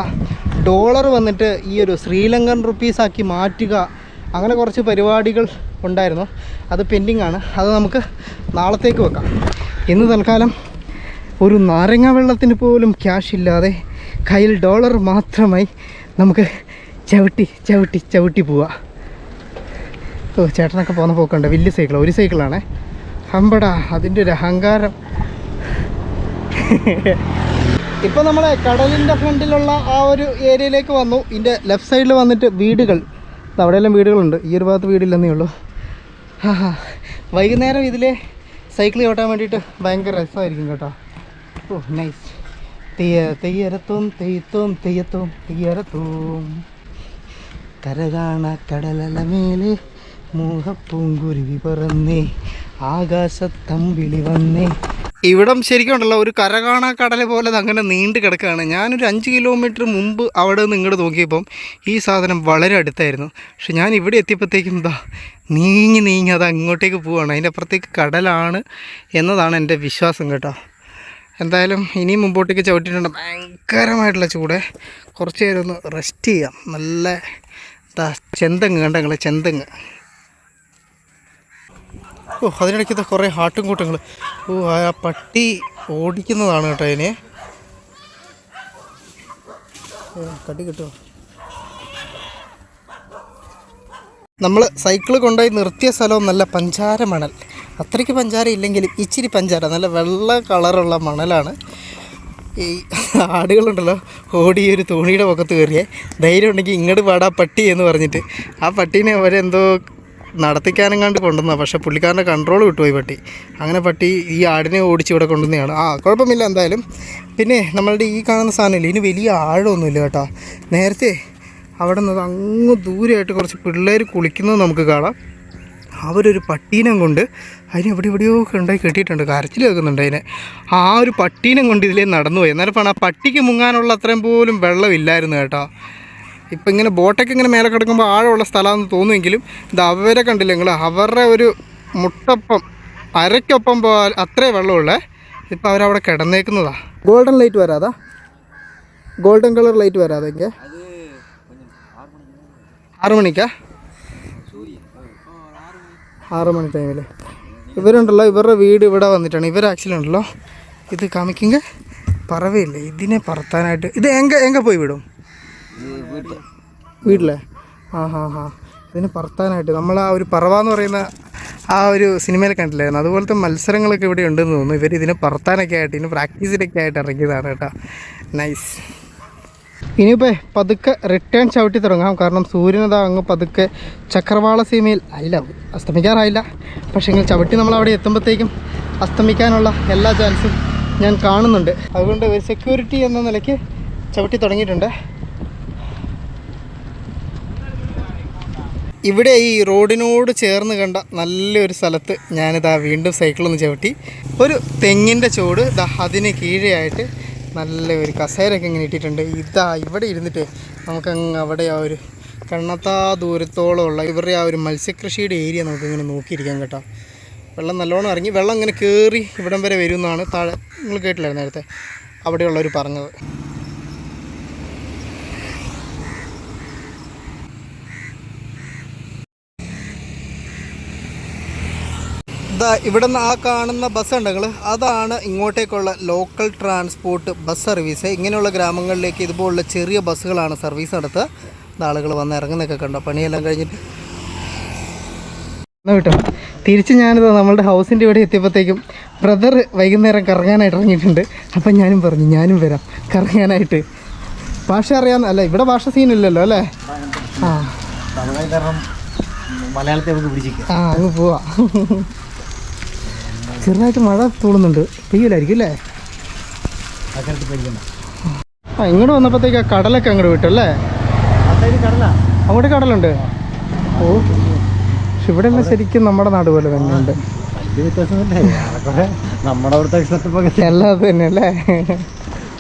ഡോളർ വന്നിട്ട് ഈ ഒരു ശ്രീലങ്കൻ റുപ്പീസാക്കി മാറ്റുക അങ്ങനെ കുറച്ച് പരിപാടികൾ ഉണ്ടായിരുന്നു. അത് പെൻഡിങ് ആണ്. അത് നമുക്ക് നാളത്തേക്ക് വെക്കാം. ഇന്ന് തൽക്കാലം ഒരു നാരങ്ങ വെള്ളത്തിന് പോലും ക്യാഷ് ഇല്ലാതെ കയ്യിൽ ഡോളർ മാത്രമായി നമുക്ക് ചവിട്ടി ചവിട്ടി ചവിട്ടി പോവാം. ഓ ചേട്ടനൊക്കെ പോകുന്ന പോക്കുണ്ട്. വലിയ സൈക്കിൾ ഒരു സൈക്കിളാണേ ഹമ്പടാ അതിന്റെ ഒരു അഹങ്കാരം. ഇപ്പോൾ നമ്മളെ കടലിന്റെ ഫ്രണ്ടിലുള്ള ആ ഒരു ഏരിയയിലേക്ക് വന്നു. ഇതിന്റെ ലെഫ്റ്റ് സൈഡിൽ വന്നിട്ട് വീടുകൾ. അവിടെയെല്ലാം വീടുകളുണ്ട്. ഈ ഒരു ഭാഗത്ത് വീടില്ലെന്നേ ഉള്ളൂ. വൈകുന്നേരം ഇതിലെ സൈക്കിൾ ചവിട്ടാൻ വേണ്ടിയിട്ട് ഭയങ്കര രസമായിരിക്കും കേട്ടോ. Oh nice. തെയ്യ തെയ്യരത്തും തെയ്യത്തും തെയ്യത്തും തെയ്യരത്തും കരകാണ കടലല മേലെ മോഹപ്പൂങ്കുരുവി പറന്നേ. ആകാശത്തമ്പിളി വന്നേ ഇവിടം ശരിക്കും ഉണ്ടല്ലോ ഒരു കരകാണ കടൽ പോലെ അങ്ങനെ നീണ്ടു കിടക്കുകയാണ് ഞാനൊരു അഞ്ച് കിലോമീറ്റർ മുമ്പ് അവിടെ നിന്ന് ഇങ്ങോട്ട് നോക്കിയപ്പം ഈ സാധനം വളരെ അടുത്തായിരുന്നു. പക്ഷെ ഞാൻ ഇവിടെ എത്തിയപ്പോഴത്തേക്കും എന്താ നീങ്ങി നീങ്ങി അത് അങ്ങോട്ടേക്ക് പോവുകയാണ് അതിന്റെ അപ്പുറത്തേക്ക് കടലാണ് എന്നതാണ് എന്റെ വിശ്വാസം കേട്ടോ. എന്തായാലും ഇനിയും മുമ്പോട്ടേക്ക് ചവിട്ടിയിട്ടുണ്ട്. ഭയങ്കരമായിട്ടുള്ള ചൂട്. കുറച്ച് നേരം ഒന്ന് റെസ്റ്റ് ചെയ്യാം. നല്ല എന്താ ചെന്തങ്ങ് കണ്ടങ്ങളെ ചെന്തങ്ങ്. ഓ അതിനിടയ്ക്ക് കുറേ ആട്ടും കൂട്ടങ്ങൾ ഓ ആ പട്ടി ഓടിക്കുന്നതാണ് കേട്ടോ അതിനെ. കടി കിട്ടുമോ? നമ്മൾ സൈക്കിൾ കൊണ്ടുപോയി നിർത്തിയ സ്ഥലവും നല്ല പഞ്ചാര മണൽ. അത്രയ്ക്ക് പഞ്ചാര ഇല്ലെങ്കിലും ഇച്ചിരി പഞ്ചാര നല്ല വെള്ള കളറുള്ള മണലാണ്. ഈ ആടുകളുണ്ടല്ലോ ഓടി ഒരു തോണിയുടെ പൊക്കത്ത് കയറിയേ. ധൈര്യം ഉണ്ടെങ്കിൽ ഇങ്ങോട്ട് പാടാ പട്ടി എന്ന് പറഞ്ഞിട്ട്. ആ പട്ടീനെ അവരെന്തോ നടത്തിക്കാനും കണ്ട് കൊണ്ടുവന്ന. പക്ഷേ പുള്ളിക്കാരന്റെ കൺട്രോൾ വിട്ടുപോയി പട്ടി. അങ്ങനെ പട്ടി ഈ ആടിനെ ഓടിച്ച് ഇവിടെ കൊണ്ടുവന്നതാണ്. ആ കുഴപ്പമില്ല എന്തായാലും. പിന്നെ നമ്മളുടെ ഈ കാണുന്ന സാധനമില്ല? ഇതിന് വലിയ ആഴമൊന്നുമില്ല കേട്ടോ. നേരത്തെ അവിടെ നിന്ന് അങ്ങ് ദൂരെയായിട്ട് കുറച്ച് പിള്ളേർ കുളിക്കുന്നത് നമുക്ക് കാണാം. അവരൊരു പട്ടീനം കൊണ്ട് അതിന് എവിടെ എവിടെയോ ഉണ്ടായി കെട്ടിയിട്ടുണ്ട്. കരച്ചിൽ വെക്കുന്നുണ്ട് അതിനെ. ആ ഒരു പട്ടീനം കൊണ്ട് ഇതിലേ നടന്നു പോയി എന്നാലും ആ പട്ടിക്ക് മുങ്ങാനുള്ള അത്രയും പോലും വെള്ളമില്ലായിരുന്നു കേട്ടോ. ഇപ്പം ഇങ്ങനെ ബോട്ടൊക്കെ ഇങ്ങനെ മേലെ കിടക്കുമ്പോൾ ആഴമുള്ള സ്ഥലമാണെന്ന് തോന്നുമെങ്കിലും ഇത് അവരെ കണ്ടില്ല നിങ്ങൾ അവരുടെ ഒരു മുട്ടപ്പം അരയ്ക്കൊപ്പം പോ അത്രേ വെള്ളമുള്ളേ. ഇപ്പം അവരവിടെ കിടന്നേക്കുന്നതാ. ഗോൾഡൻ ലൈറ്റ് വരാതാ? ഗോൾഡൻ കളർ ലൈറ്റ് വരാതെ എങ്കിൽ ആറ് മണിക്കാ? മണി ടൈമിൽ ഇവരുണ്ടല്ലോ ഇവരുടെ വീട് ഇവിടെ വന്നിട്ടാണ്. ഇവർ ആക്ച്വലി ഉണ്ടല്ലോ. ഇത് കാമിക്കുങ്ക പറവയില്ലേ? ഇതിനെ പറത്താനായിട്ട്. ഇത് എങ്ക എങ്ക പോയി വിടും? വീട്ടിലെ? ആ ഹാ ഹാ ഇതിനെ പറത്താനായിട്ട് നമ്മൾ ആ ഒരു പറവ എന്ന് പറയുന്ന ആ ഒരു സിനിമയിൽ കണ്ടില്ലായിരുന്നു. അതുപോലത്തെ മത്സരങ്ങളൊക്കെ ഇവിടെ ഉണ്ടെന്ന് തോന്നുന്നു. ഇവർ ഇതിനെ പറത്താനൊക്കെ ആയിട്ട് ഇതിന് പ്രാക്ടീസിനൊക്കെ ആയിട്ട് ഇറങ്ങിയതാണ് കേട്ടോ. നൈസ് ഇനിയിപ്പോൾ പതുക്കെ റിട്ടേൺ ചവിട്ടി തുടങ്ങാം. കാരണം സൂര്യനത അങ്ങ് പതുക്കെ ചക്രവാള സീമയിൽ അല്ല അസ്തമിക്കാറായില്ല. പക്ഷേ എങ്കിൽ ചവിട്ടി നമ്മൾ അവിടെ എത്തുമ്പോഴത്തേക്കും അസ്തമിക്കാനുള്ള എല്ലാ ചാൻസും ഞാൻ കാണുന്നുണ്ട്. അതുകൊണ്ട് ഒരു സെക്യൂരിറ്റി എന്ന നിലയ്ക്ക് ചവിട്ടി തുടങ്ങിയിട്ടുണ്ട്. ഇവിടെ ഈ റോഡിനോട് ചേർന്ന് കണ്ട നല്ലൊരു സ്ഥലത്ത് ഞാനിതാ വീണ്ടും സൈക്കിളൊന്ന് ചവിട്ടി. ഒരു തെങ്ങിന്റെ ചോട് ഇതാ അതിന് കീഴെയായിട്ട് നല്ല ഒരു കസേരയൊക്കെ ഇങ്ങനെ ഇട്ടിട്ടുണ്ട്. ഇതാ ഇവിടെ ഇരുന്നിട്ട് നമുക്കങ്ങ് അവിടെ ആ ഒരു കണ്ണത്താ ദൂരത്തോളമുള്ള ഇവരുടെ ആ ഒരു മത്സ്യകൃഷിയുടെ ഏരിയ നമുക്കിങ്ങനെ നോക്കിയിരിക്കാം കേട്ടോ. വെള്ളം നല്ലോണം ഇറങ്ങി വെള്ളം ഇങ്ങനെ കയറി ഇവിടം വരെ വരുമെന്നാണ് താഴെ നിങ്ങൾ കേട്ടില്ലായിരുന്നു നേരത്തെ? അവിടെയുള്ളവർ പറഞ്ഞത്. ഇതാ ഇവിടെ നിന്ന് ആ കാണുന്ന ബസ് ഉണ്ടെങ്കിൽ അതാണ് ഇങ്ങോട്ടേക്കുള്ള ലോക്കൽ ട്രാൻസ്പോർട്ട് ബസ് സർവീസ് ഇങ്ങനെയുള്ള ഗ്രാമങ്ങളിലേക്ക് ഇതുപോലുള്ള ചെറിയ ബസ്സുകളാണ് സർവീസ് നടത്തുക ആളുകൾ വന്ന് ഇറങ്ങുന്നൊക്കെ കണ്ടോ? പണിയെല്ലാം കഴിഞ്ഞിട്ട് കേട്ടോ തിരിച്ച് ഞാനിത് നമ്മളുടെ ഹൗസിന്റെ ഇവിടെ എത്തിയപ്പോഴത്തേക്കും ബ്രദർ വൈകുന്നേരം കറങ്ങാനായിട്ട് ഇറങ്ങിയിട്ടുണ്ട്. അപ്പം ഞാനും പറഞ്ഞു ഞാനും വരാം. കറങ്ങാനായിട്ട്. ഭാഷ അറിയാമെന്ന് അല്ല ഇവിടെ ഭാഷ സീനില്ലല്ലോ അല്ലേ? ആ. മലയാളത്തെ നമുക്ക് പിടിച്ചിരിക്കാം ആ അങ്ങ് പോവാ. ചെറുതായിട്ട് മഴ തൂളുന്നുണ്ട്. പെയ്യൂലായിരിക്കും അല്ലേ? ആ ഇങ്ങോട്ട് വന്നപ്പോഴത്തേക്ക് ആ കടലൊക്കെ അങ്ങോട്ട് വിട്ടു കടല അങ്ങോട്ട് കടലുണ്ട്? ഓ പക്ഷെ ഇവിടെ എല്ലാം ശരിക്കും നമ്മുടെ നാട് പോലെ തന്നെയുണ്ട്. നമ്മുടെ അവിടുത്തെ എല്ലാം തന്നെ അല്ലേ?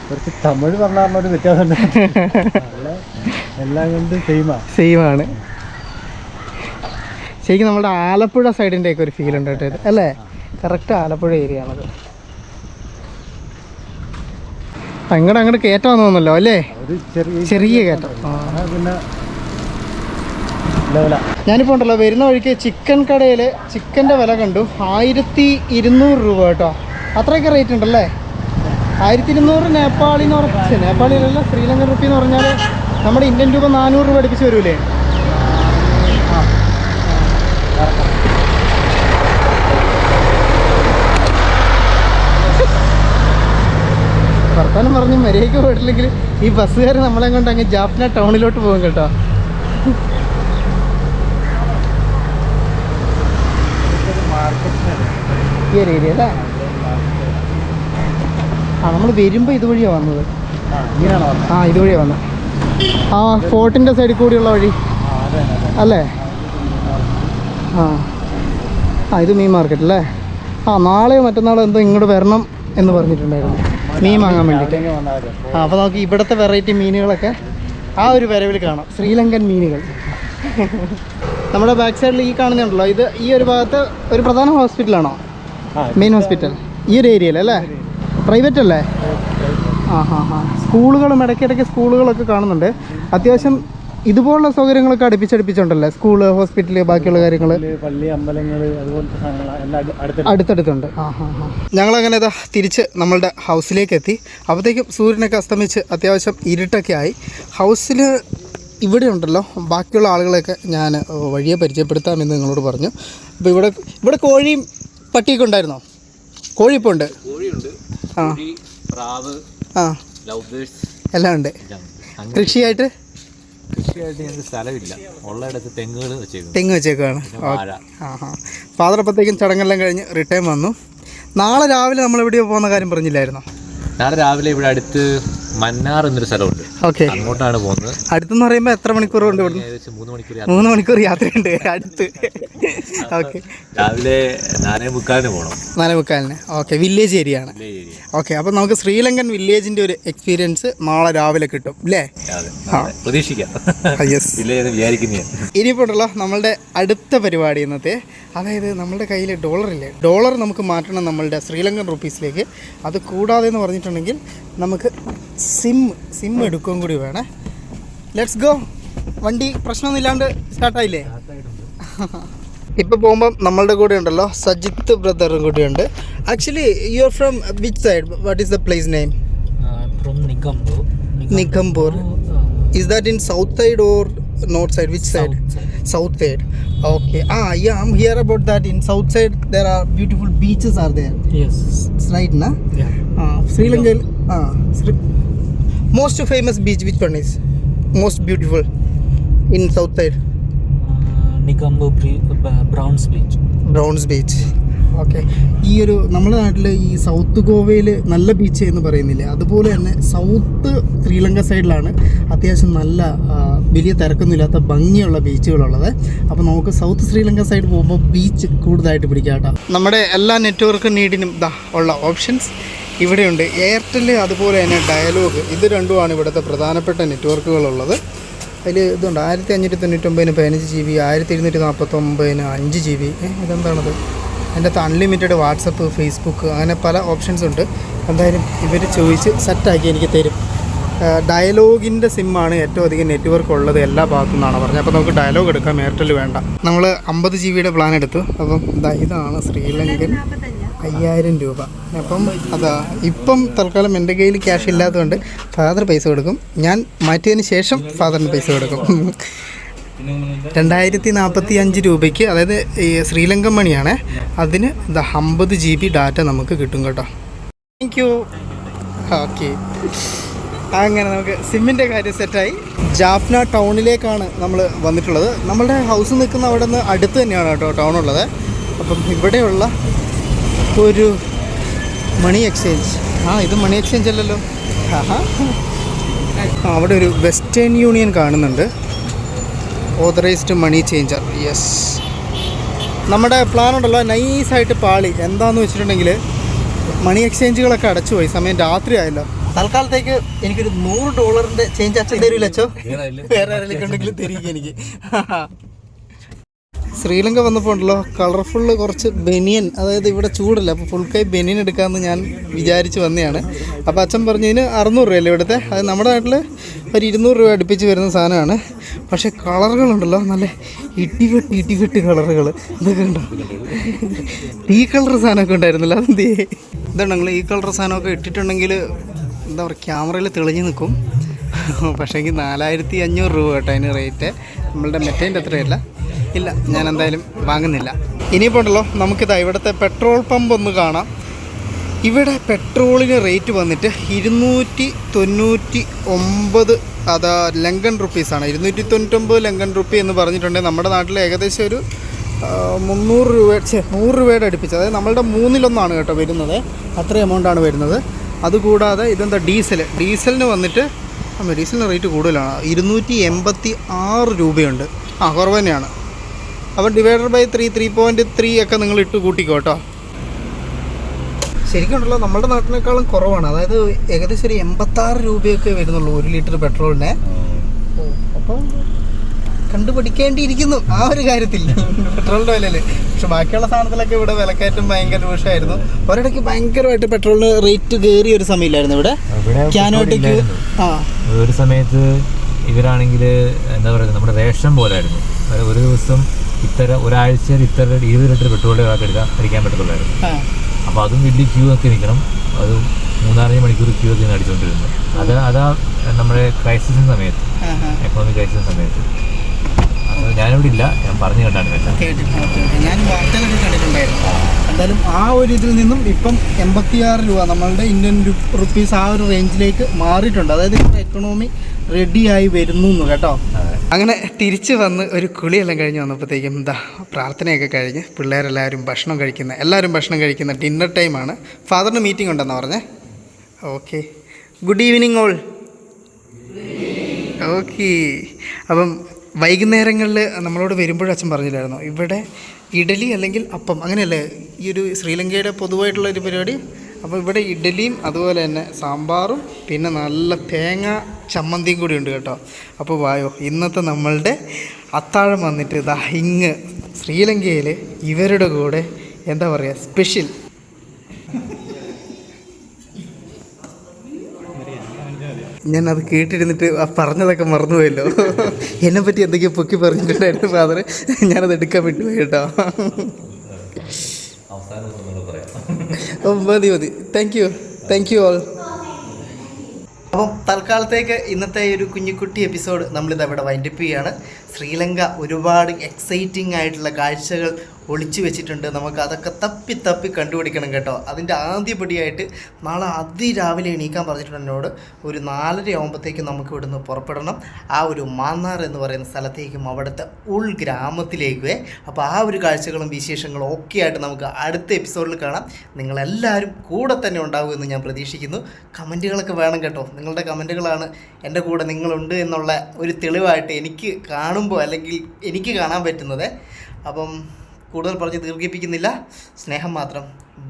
കുറച്ച് തമിഴ് പറഞ്ഞ ഒരു വ്യത്യാസമുണ്ട് എല്ലാം കൊണ്ട് സെയിമാ സെയിമാണ് ശരിക്കും നമ്മുടെ ആലപ്പുഴ സൈഡിന്റെ ഒക്കെ ഒരു ഫീൽ ഉണ്ട് കേട്ടോ അല്ലേ? കറക്റ്റ് ആലപ്പുഴ ഏരിയ ആണത് അങ്ങോട്ട് അങ്ങോട്ട് കയറ്റം തോന്നുന്നല്ലോ അല്ലേ? ചെറിയ കയറ്റം ഞാനിപ്പോ പിന്നെ ഞാനിപ്പോൾ ഉണ്ടല്ലോ വരുന്ന വഴിക്ക് ചിക്കൻ കടയിൽ ചിക്കന്റെ വില കണ്ടു. ആയിരത്തി ഇരുന്നൂറ് രൂപ കേട്ടോ. അത്രയൊക്കെ റേറ്റ് ഉണ്ടല്ലേ? ആയിരത്തി ഇരുന്നൂറ് നേപ്പാളി എന്ന് പറഞ്ഞ നേപ്പാളിയിലല്ല ശ്രീലങ്കൻ റുപ്പി എന്ന് പറഞ്ഞാൽ നമ്മുടെ ഇന്ത്യൻ രൂപ നാനൂറ് രൂപ അടുപ്പിച്ച് വരൂലേ? വർത്താനം പറഞ്ഞ് മര്യാദയ്ക്ക് പോയിട്ടില്ലെങ്കിൽ ഈ ബസ്സുകാർ നമ്മളെ കൊണ്ട് അങ്ങ് ജാഫ്ന ടൗണിലോട്ട് പോകും കേട്ടോ. ഈ ഒരു ഏരിയ അല്ലേ ആ നമ്മൾ വരുമ്പോൾ ഇതുവഴിയാണ് വന്നത്. ആ ഇതുവഴിയാണ് വന്നത്. ആ ഫോർട്ടിന്റെ സൈഡിൽ കൂടിയുള്ള വഴി. അല്ലേ? ആ. ആ ഇത് മീൻ മാർക്കറ്റ് അല്ലേ ആ നാളെയോ മറ്റന്നാളോ എന്തോ ഇങ്ങോട്ട് വരണം എന്ന് പറഞ്ഞിട്ടുണ്ടായിരുന്നു. മീൻ വാങ്ങാൻ വേണ്ടി. ആ അപ്പോൾ നമുക്ക് ഇവിടുത്തെ വെറൈറ്റി മീനുകളൊക്കെ ആ ഒരു വരവിൽ കാണാം. ശ്രീലങ്കൻ മീനുകൾ. നമ്മുടെ ബാക്ക് സൈഡിൽ ഈ കാണുന്നുണ്ടല്ലോ. ഇത് ഈ ഒരു ഭാഗത്ത് ഒരു പ്രധാന ഹോസ്പിറ്റലാണോ മെയിൻ ഹോസ്പിറ്റൽ ഈ ഒരു ഏരിയയിൽ അല്ലേ? പ്രൈവറ്റ് അല്ലേ? ആ ഹാ ഹാ സ്കൂളുകളും ഇടയ്ക്കിടയ്ക്ക് സ്കൂളുകളൊക്കെ കാണുന്നുണ്ട്. അത്യാവശ്യം ഇതുപോലുള്ള സൗകര്യങ്ങളൊക്കെ അടുപ്പിച്ചടുപ്പിച്ചുണ്ടല്ലേ? സ്കൂൾ ഹോസ്പിറ്റൽ ബാക്കിയുള്ള കാര്യങ്ങൾ പള്ളി, അമ്പലങ്ങൾ അതുപോലത്തെ അടുത്തടുത്തുണ്ട്. ആ ഹാ ഹാ ഞങ്ങളങ്ങനെ ഇതാ തിരിച്ച് നമ്മളുടെ ഹൗസിലേക്ക് എത്തി അപ്പോഴത്തേക്കും സൂര്യനൊക്കെ അസ്തമിച്ച് അത്യാവശ്യം ഇരുട്ടൊക്കെ ആയി. ഹൗസിൽ ഇവിടെ ഉണ്ടല്ലോ. ബാക്കിയുള്ള ആളുകളെയൊക്കെ ഞാൻ വഴിയെ പരിചയപ്പെടുത്താമെന്ന് നിങ്ങളോട് പറഞ്ഞു. അപ്പോൾ ഇവിടെ ഇവിടെ കോഴിയും പട്ടിയൊക്കെ ഉണ്ടായിരുന്നോ? കോഴി ഇപ്പോൾ ഉണ്ട്? കോഴിയുണ്ട്. ആ. പ്രാവ് ആ. ലവ് ബേഴ്സ് എല്ലാം ഉണ്ട്. കൃഷിയായിട്ട്? കൃഷിയായിട്ട് ഞങ്ങൾക്ക് സ്ഥലമില്ല. ഉള്ളയിടത്ത് തെങ്ങുകൾ വെച്ചേക്കും തെങ്ങ് വെച്ചേക്കാണ്. ആ ഹാ അപ്പോഴത്തേക്കും ചടങ്ങെല്ലാം കഴിഞ്ഞ് റിട്ടേൺ വന്നു. നാളെ രാവിലെ നമ്മൾ എവിടെയോ പോകുന്ന കാര്യം പറഞ്ഞില്ലായിരുന്നോ? നാളെ രാവിലെ ഇവിടെ അടുത്ത് മന്നാർ എന്നൊരു സ്ഥലമുണ്ട്. ഓക്കെ. അങ്ങോട്ടാണ് പോകുന്നത്. അടുത്തെന്ന് പറയുമ്പോൾ എത്ര മണിക്കൂർ ഉണ്ട് ഇവിടെ ഏകദേശം മൂന്ന് മണിക്കൂർ യാത്ര മൂന്ന് മണിക്കൂർ യാത്രയുണ്ട് അടുത്ത്. ഓക്കെ. രാവിലെ നാലേ മുക്കാലിന് പോകണം നാലേ മുക്കാലിന്. ഓക്കെ വില്ലേജ് ഏരിയ ആണ്. വില്ലേജ് ഏരിയ ഓക്കെ അപ്പോൾ നമുക്ക് ശ്രീലങ്കൻ വില്ലേജിന്റെ ഒരു എക്സ്പീരിയൻസ് നാളെ രാവിലെ കിട്ടും അല്ലേ അതെ. പ്രതീക്ഷിക്കാം. യെസ് വില്ലേജ് എന്ന് വിചാരിക്കുന്ന ഇനിയിപ്പോൾ ഉണ്ടല്ലോ നമ്മളുടെ അടുത്ത പരിപാടി ഇന്നത്തെ. അതായത് നമ്മുടെ കയ്യിൽ ഡോളർ ഇല്ലേ? ഡോളർ നമുക്ക് മാറ്റണം നമ്മളുടെ ശ്രീലങ്കൻ റുപ്പീസിലേക്ക് അത് കൂടാതെ എന്ന് പറഞ്ഞിട്ടുണ്ടെങ്കിൽ നമുക്ക് സിം സിം എടുക്കുകയും കൂടി വേണേ. ലെറ്റ്സ് ഗോ വണ്ടി പ്രശ്നമൊന്നും ഇല്ലാണ്ട് സ്റ്റാർട്ടായില്ലേ ഇപ്പൊ പോകുമ്പോൾ നമ്മളുടെ കൂടെ ഉണ്ടല്ലോ സജിത്ത് ബ്രദറും കൂടിയുണ്ട് actually you are from which side what is the place name Negombo. Negombo. Is that in south side or north side which side south side okay ah I am here about that in south side there are beautiful beaches are there right ah ശ്രീലങ്കയിൽ ആ most famous beach which one most beautiful in south side Browns beach Browns beach okay ഈ ഒരു നമ്മുടെ നാട്ടിൽ ഈ south ഗോവയിൽ നല്ല beach എന്ന് പറയുന്നില്ലേ? അതുപോലെ തന്നെ സൗത്ത് ശ്രീലങ്ക സൈഡിലാണ് അത്യാവശ്യം നല്ല വലിയ തിരക്കൊന്നുമില്ലാത്ത ഭംഗിയുള്ള ബീച്ചുകളുള്ളത്. അപ്പോൾ നമുക്ക് സൗത്ത് ശ്രീലങ്ക സൈഡ് പോകുമ്പോൾ ബീച്ച് കൂടുതലായിട്ട് പിടിക്കാം കേട്ടോ. നമ്മുടെ എല്ലാ നെറ്റ്വർക്ക് നീഡിനും ഇതാ ഉള്ള ഓപ്ഷൻസ് ഇവിടെയുണ്ട്. എയർടെൽ അതുപോലെ തന്നെ ഡയലോഗ് ഇത് രണ്ടുമാണ് ഇവിടുത്തെ പ്രധാനപ്പെട്ട നെറ്റ്വർക്കുകളുള്ളത് അതിൽ ഇതുണ്ട്. ആയിരത്തി അഞ്ഞൂറ്റി തൊണ്ണൂറ്റൊമ്പതിന് പതിനഞ്ച് ജി ബി ആയിരത്തി ഇരുന്നൂറ്റി നാൽപ്പത്തൊമ്പതിന് അഞ്ച് ജി ബി ഇതെന്താണത്? അതിന്റെ അകത്ത് അൺലിമിറ്റഡ് വാട്സപ്പ് ഫേസ്ബുക്ക് അങ്ങനെ പല ഓപ്ഷൻസ് ഉണ്ട്. എന്തായാലും ഇവർ ചോദിച്ച് സെറ്റാക്കി എനിക്ക് തരും. ഡയലോഗിന്റെ സിമ്മാണ് ഏറ്റവും അധികം നെറ്റ്വർക്ക് ഉള്ളത് എല്ലാ ഭാഗത്തു നിന്നാണ് പറഞ്ഞത്. അപ്പോൾ നമുക്ക് ഡയലോഗ് എടുക്കാം എയർടെൽ വേണ്ട. നമ്മൾ അമ്പത് ജി ബിയുടെ പ്ലാൻ എടുത്തു. അപ്പം ദാ ഇതാണ് ശ്രീലങ്കൻ അയ്യായിരം രൂപ. അപ്പം അതാ ഇപ്പം തൽക്കാലം എന്റെ കയ്യിൽ ക്യാഷ് ഇല്ലാത്തതുകൊണ്ട് ഫാദർ പൈസ കൊടുക്കും. ഞാൻ മാറ്റിയതിന് ശേഷം ഫാദറിന് പൈസ കൊടുക്കും. രണ്ടായിരത്തി നാൽപ്പത്തി അഞ്ച് രൂപയ്ക്ക് അതായത് ഈ ശ്രീലങ്കൻ മണിയാണ്. അതിന് ഇത് അമ്പത് ജി ബി ഡാറ്റ നമുക്ക് കിട്ടും കേട്ടോ. താങ്ക് യു ഓക്കെ അങ്ങനെ നമുക്ക് സിമ്മിന്റെ കാര്യം സെറ്റായി ജാഫ്ന ടൗണിലേക്കാണ് നമ്മൾ വന്നിട്ടുള്ളത്. നമ്മളുടെ ഹൗസ് നിൽക്കുന്ന അവിടെ നിന്ന് അടുത്ത് തന്നെയാണ് കേട്ടോ ടൗൺ ഉള്ളത്. അപ്പം ഇവിടെയുള്ള ഒരു മണി എക്സ്ചേഞ്ച് ആ ഇത് മണി എക്സ്ചേഞ്ച് അല്ലല്ലോ. അവിടെ ഒരു വെസ്റ്റേൺ യൂണിയൻ കാണുന്നുണ്ട്. ഓതറൈസ്ഡ് മണി ചേഞ്ചർ യെസ് നമ്മുടെ പ്ലാൻ ഉണ്ടല്ലോ നൈസായിട്ട് പാളി. എന്താണെന്ന് വെച്ചിട്ടുണ്ടെങ്കിൽ മണി എക്സ്ചേഞ്ചുകളൊക്കെ അടച്ചുപോയി. സമയം രാത്രി ആയല്ലോ തൽക്കാലത്തേക്ക് എനിക്കൊരു നൂറ് ഡോളറിന്റെ ചേഞ്ച് അച്ഛൻ തരൂല അച്ഛോ. വേറെ ആരെങ്കിലും ഉണ്ടെങ്കിൽ തരിക എനിക്ക്. ശ്രീലങ്ക വന്നപ്പോൾ ഉണ്ടല്ലോ കളർഫുള്ള് കുറച്ച് ബനിയൻ അതായത് ഇവിടെ ചൂടല്ല അപ്പോൾ ഫുൾ കൈ ബനിയൻ എടുക്കാമെന്ന് ഞാൻ വിചാരിച്ച് വന്നതാണ് അപ്പോൾ അച്ഛൻ പറഞ്ഞതിന് അറുന്നൂറ് രൂപയല്ലേ ഇവിടുത്തെ? അത് നമ്മുടെ നാട്ടിൽ ഒരു ഇരുന്നൂറ് രൂപ അടുപ്പിച്ച് വരുന്ന സാധനമാണ്. പക്ഷേ കളറുകളുണ്ടല്ലോ നല്ല ഇടിവെട്ട് ഇടിവെട്ട് കളറുകൾ ഇതൊക്കെ ഉണ്ടോ ഈ കളർ സാധനമൊക്കെ ഉണ്ടായിരുന്നല്ലോ അതെന്തേ ഇതാണ് നിങ്ങൾ ഈ കളർ സാധനമൊക്കെ ഇട്ടിട്ടുണ്ടെങ്കിൽ എന്താ പറയുക ക്യാമറയിൽ തെളിഞ്ഞു നിൽക്കും. പക്ഷേങ്കിൽ നാലായിരത്തി അഞ്ഞൂറ് രൂപ കേട്ടോ അതിന് റേറ്റ്. നമ്മളുടെ മെറ്റേന്റെ അത്രയല്ല ഇല്ല ഞാൻ എന്തായാലും വാങ്ങുന്നില്ല. ഇനിയിപ്പോൾ ഉണ്ടല്ലോ നമുക്കിതാ ഇവിടുത്തെ പെട്രോൾ പമ്പ് ഒന്ന് കാണാം. ഇവിടെ പെട്രോളിന് റേറ്റ് വന്നിട്ട് ഇരുന്നൂറ്റി തൊണ്ണൂറ്റി ഒമ്പത് അതാ ലങ്കൻ റുപ്പീസാണ് ഇരുന്നൂറ്റി തൊണ്ണൂറ്റൊമ്പത് ലങ്കൻ റുപ്പി എന്ന് പറഞ്ഞിട്ടുണ്ടെങ്കിൽ നമ്മുടെ നാട്ടിൽ ഏകദേശം ഒരു മുന്നൂറ് രൂപ നൂറ് രൂപയുടെ അടുപ്പിച്ച്. അതായത് നമ്മളുടെ മൂന്നിലൊന്നാണ് കേട്ടോ വരുന്നത്. അത്ര എമൗണ്ടാണ് വരുന്നത്. അതുകൂടാതെ ഇതെന്താ ഡീസൽ? ഡീസലിന് വന്നിട്ട് ഡീസലിന് റേറ്റ് കൂടുതലാണ്. ഇരുന്നൂറ്റി എൺപത്തി ആറ് രൂപയുണ്ട്. ആ കുറവ് തന്നെയാണ്. അപ്പം divider by three three point three ഒക്കെ നിങ്ങൾ ഇട്ട് കൂട്ടിക്കോ കേട്ടോ. ശരിക്കും ഉണ്ടല്ലോ നമ്മുടെ നാട്ടിനേക്കാളും കുറവാണ്. അതായത് ഏകദേശം ഒരു എൺപത്താറ് രൂപയൊക്കെ വരുന്നുള്ളൂ ഒരു ലിറ്റർ പെട്രോളിനെ അപ്പോൾ കണ്ടുപിടിക്കേണ്ടിയിരിക്കുന്നു. ആ ഒരു കാര്യത്തിൽ. പെട്രോളിന്റെ വിലയിൽ പക്ഷെ ബാക്കിയുള്ള സാധനത്തിലൊക്കെ ഇവിടെ വിലക്കയറ്റം ഭയങ്കര രൂക്ഷമായിരുന്നു. ഒരിടയ്ക്ക് ഭയങ്കരമായിട്ട് പെട്രോളിന് റേറ്റ് കയറിയ ഒരു സമയമില്ലായിരുന്നു ഇവിടെ. ക്യാനോട്ടിക്ക് ആ. ഒരു സമയത്ത് ഇവരാണെങ്കിൽ എന്താ പറയുക നമ്മുടെ റേഷൻ പോലായിരുന്നു. ഒരു ദിവസം ഇത്തരം ഒരാഴ്ചയിൽ ഇത്ര ഇരുപത് ലിറ്റർ പെട്രോൾ ഒരാൾക്ക് എടുക്കാൻ അടിക്കാൻ പറ്റത്തുള്ളായിരുന്നു. അപ്പോൾ അതും വലിയ ക്യൂ ഒക്കെ നിൽക്കണം. അത് മൂന്നാലഞ്ച് മണിക്കൂർ ക്യൂ ഒക്കെ അടിച്ചുകൊണ്ടിരുന്നു. അത് അതാ നമ്മുടെ ക്രൈസിസിന് സമയത്ത് എക്കോണമിക് ക്രൈസിസിന് സമയത്ത്. ഞാനിവിടെ ഇല്ല. ഞാൻ പറഞ്ഞു കേട്ടാണ് കേട്ടിട്ടുണ്ട്. ഞാൻ കണ്ടിട്ടുണ്ടായിരുന്നു. എന്തായാലും ആ ഒരു ഇതിൽ നിന്നും ഇപ്പം എൺപത്തിയാറ് രൂപ നമ്മളുടെ ഇന്ത്യൻ റുപ്പീസ് ആ ഒരു റേഞ്ചിലേക്ക് മാറിയിട്ടുണ്ട്. അതായത് ഇപ്പോൾ എക്കണോമി റെഡിയായി വരുന്നു കേട്ടോ. അങ്ങനെ തിരിച്ചു വന്ന് ഒരു കുളിയെല്ലാം കഴിഞ്ഞ് വന്നപ്പോഴത്തേക്കും എന്താ പ്രാർത്ഥനയൊക്കെ കഴിഞ്ഞ് പിള്ളേരെല്ലാവരും ഭക്ഷണം കഴിക്കുന്ന എല്ലാവരും ഭക്ഷണം കഴിക്കുന്ന ഡിന്നർ ടൈമാണ് ഫാദറിന് മീറ്റിംഗ് ഉണ്ടെന്ന് പറഞ്ഞേ? Okay good evening all okay അപ്പം വൈകുന്നേരങ്ങളിൽ നമ്മളോട് വരുമ്പോഴും അച്ഛൻ പറഞ്ഞില്ലായിരുന്നു? ഇവിടെ ഇഡലി അല്ലെങ്കിൽ അപ്പം അങ്ങനെയല്ലേ? ഈ ഒരു ശ്രീലങ്കയുടെ പൊതുവായിട്ടുള്ള ഒരു പരിപാടി. അപ്പോൾ ഇവിടെ ഇഡലിയും അതുപോലെ തന്നെ സാമ്പാറും പിന്നെ നല്ല തേങ്ങ ചമ്മന്തിയും കൂടി ഉണ്ട് കേട്ടോ. അപ്പോൾ വായോ ഇന്നത്തെ നമ്മളുടെ അത്താഴം വന്നിട്ട് ഇതാ ഇങ്ങ് ശ്രീലങ്കയിൽ ഇവരുടെ കൂടെ എന്താ പറയുക സ്പെഷ്യൽ. ഞാൻ അത് കേട്ടിരുന്നിട്ട് ആ പറഞ്ഞതൊക്കെ മറന്നുപോയല്ലോ. എന്നെ പറ്റി എന്തൊക്കെയോ പൊക്കി പറഞ്ഞിട്ടുണ്ടായിരുന്നു ഫാദർ ഞാനത് എടുക്കാൻ വിട്ടുപോയി കേട്ടോ. മതി മതി. Thank you thank you all അപ്പം തൽക്കാലത്തേക്ക് ഇന്നത്തെ ഒരു കുഞ്ഞിക്കുട്ടി എപ്പിസോഡ് നമ്മളിത് അവിടെ വൈൻഡപ്പ് ചെയ്യുകയാണ് ശ്രീലങ്ക ഒരുപാട് എക്സൈറ്റിംഗ് ആയിട്ടുള്ള കാഴ്ചകൾ ഒളിച്ചു വെച്ചിട്ടുണ്ട്. നമുക്ക് അതൊക്കെ തപ്പി തപ്പി കണ്ടുപിടിക്കണം കേട്ടോ. അതിന്റെ ആദ്യപടിയായിട്ട് നാളെ അതിരാവിലെ എണീക്കാൻ പറഞ്ഞിട്ടുണ്ട് എന്നോട്. ഒരു നാലര ആകുമ്പോഴത്തേക്കും നമുക്ക് ഇവിടുന്ന് പുറപ്പെടണം. ആ ഒരു മാന്നാർ എന്ന് പറയുന്ന സ്ഥലത്തേക്കും അവിടുത്തെ ഉൾഗ്രാമത്തിലേക്ക് അപ്പോൾ ആ ഒരു കാഴ്ചകളും വിശേഷങ്ങളും ഒക്കെ ആയിട്ട് നമുക്ക് അടുത്ത എപ്പിസോഡിൽ കാണാം. നിങ്ങളെല്ലാവരും കൂടെ തന്നെ ഉണ്ടാകുമെന്ന് ഞാൻ പ്രതീക്ഷിക്കുന്നു. കമന്റുകളൊക്കെ വേണം കേട്ടോ. നിങ്ങളുടെ കമന്റുകളാണ് എന്റെ കൂടെ നിങ്ങളുണ്ട് എന്നുള്ള ഒരു തെളിവായിട്ട് എനിക്ക് കാണുമ്പോൾ അല്ലെങ്കിൽ എനിക്ക് കാണാൻ പറ്റുന്നത്. അപ്പം കൂടുതൽ പറഞ്ഞ് ദീർഘിപ്പിക്കുന്നില്ല. സ്നേഹം മാത്രം.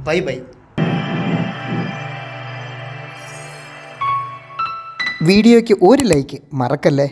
Bye bye. വീഡിയോയ്ക്ക് ഒരു ലൈക്ക് മറക്കല്ലേ?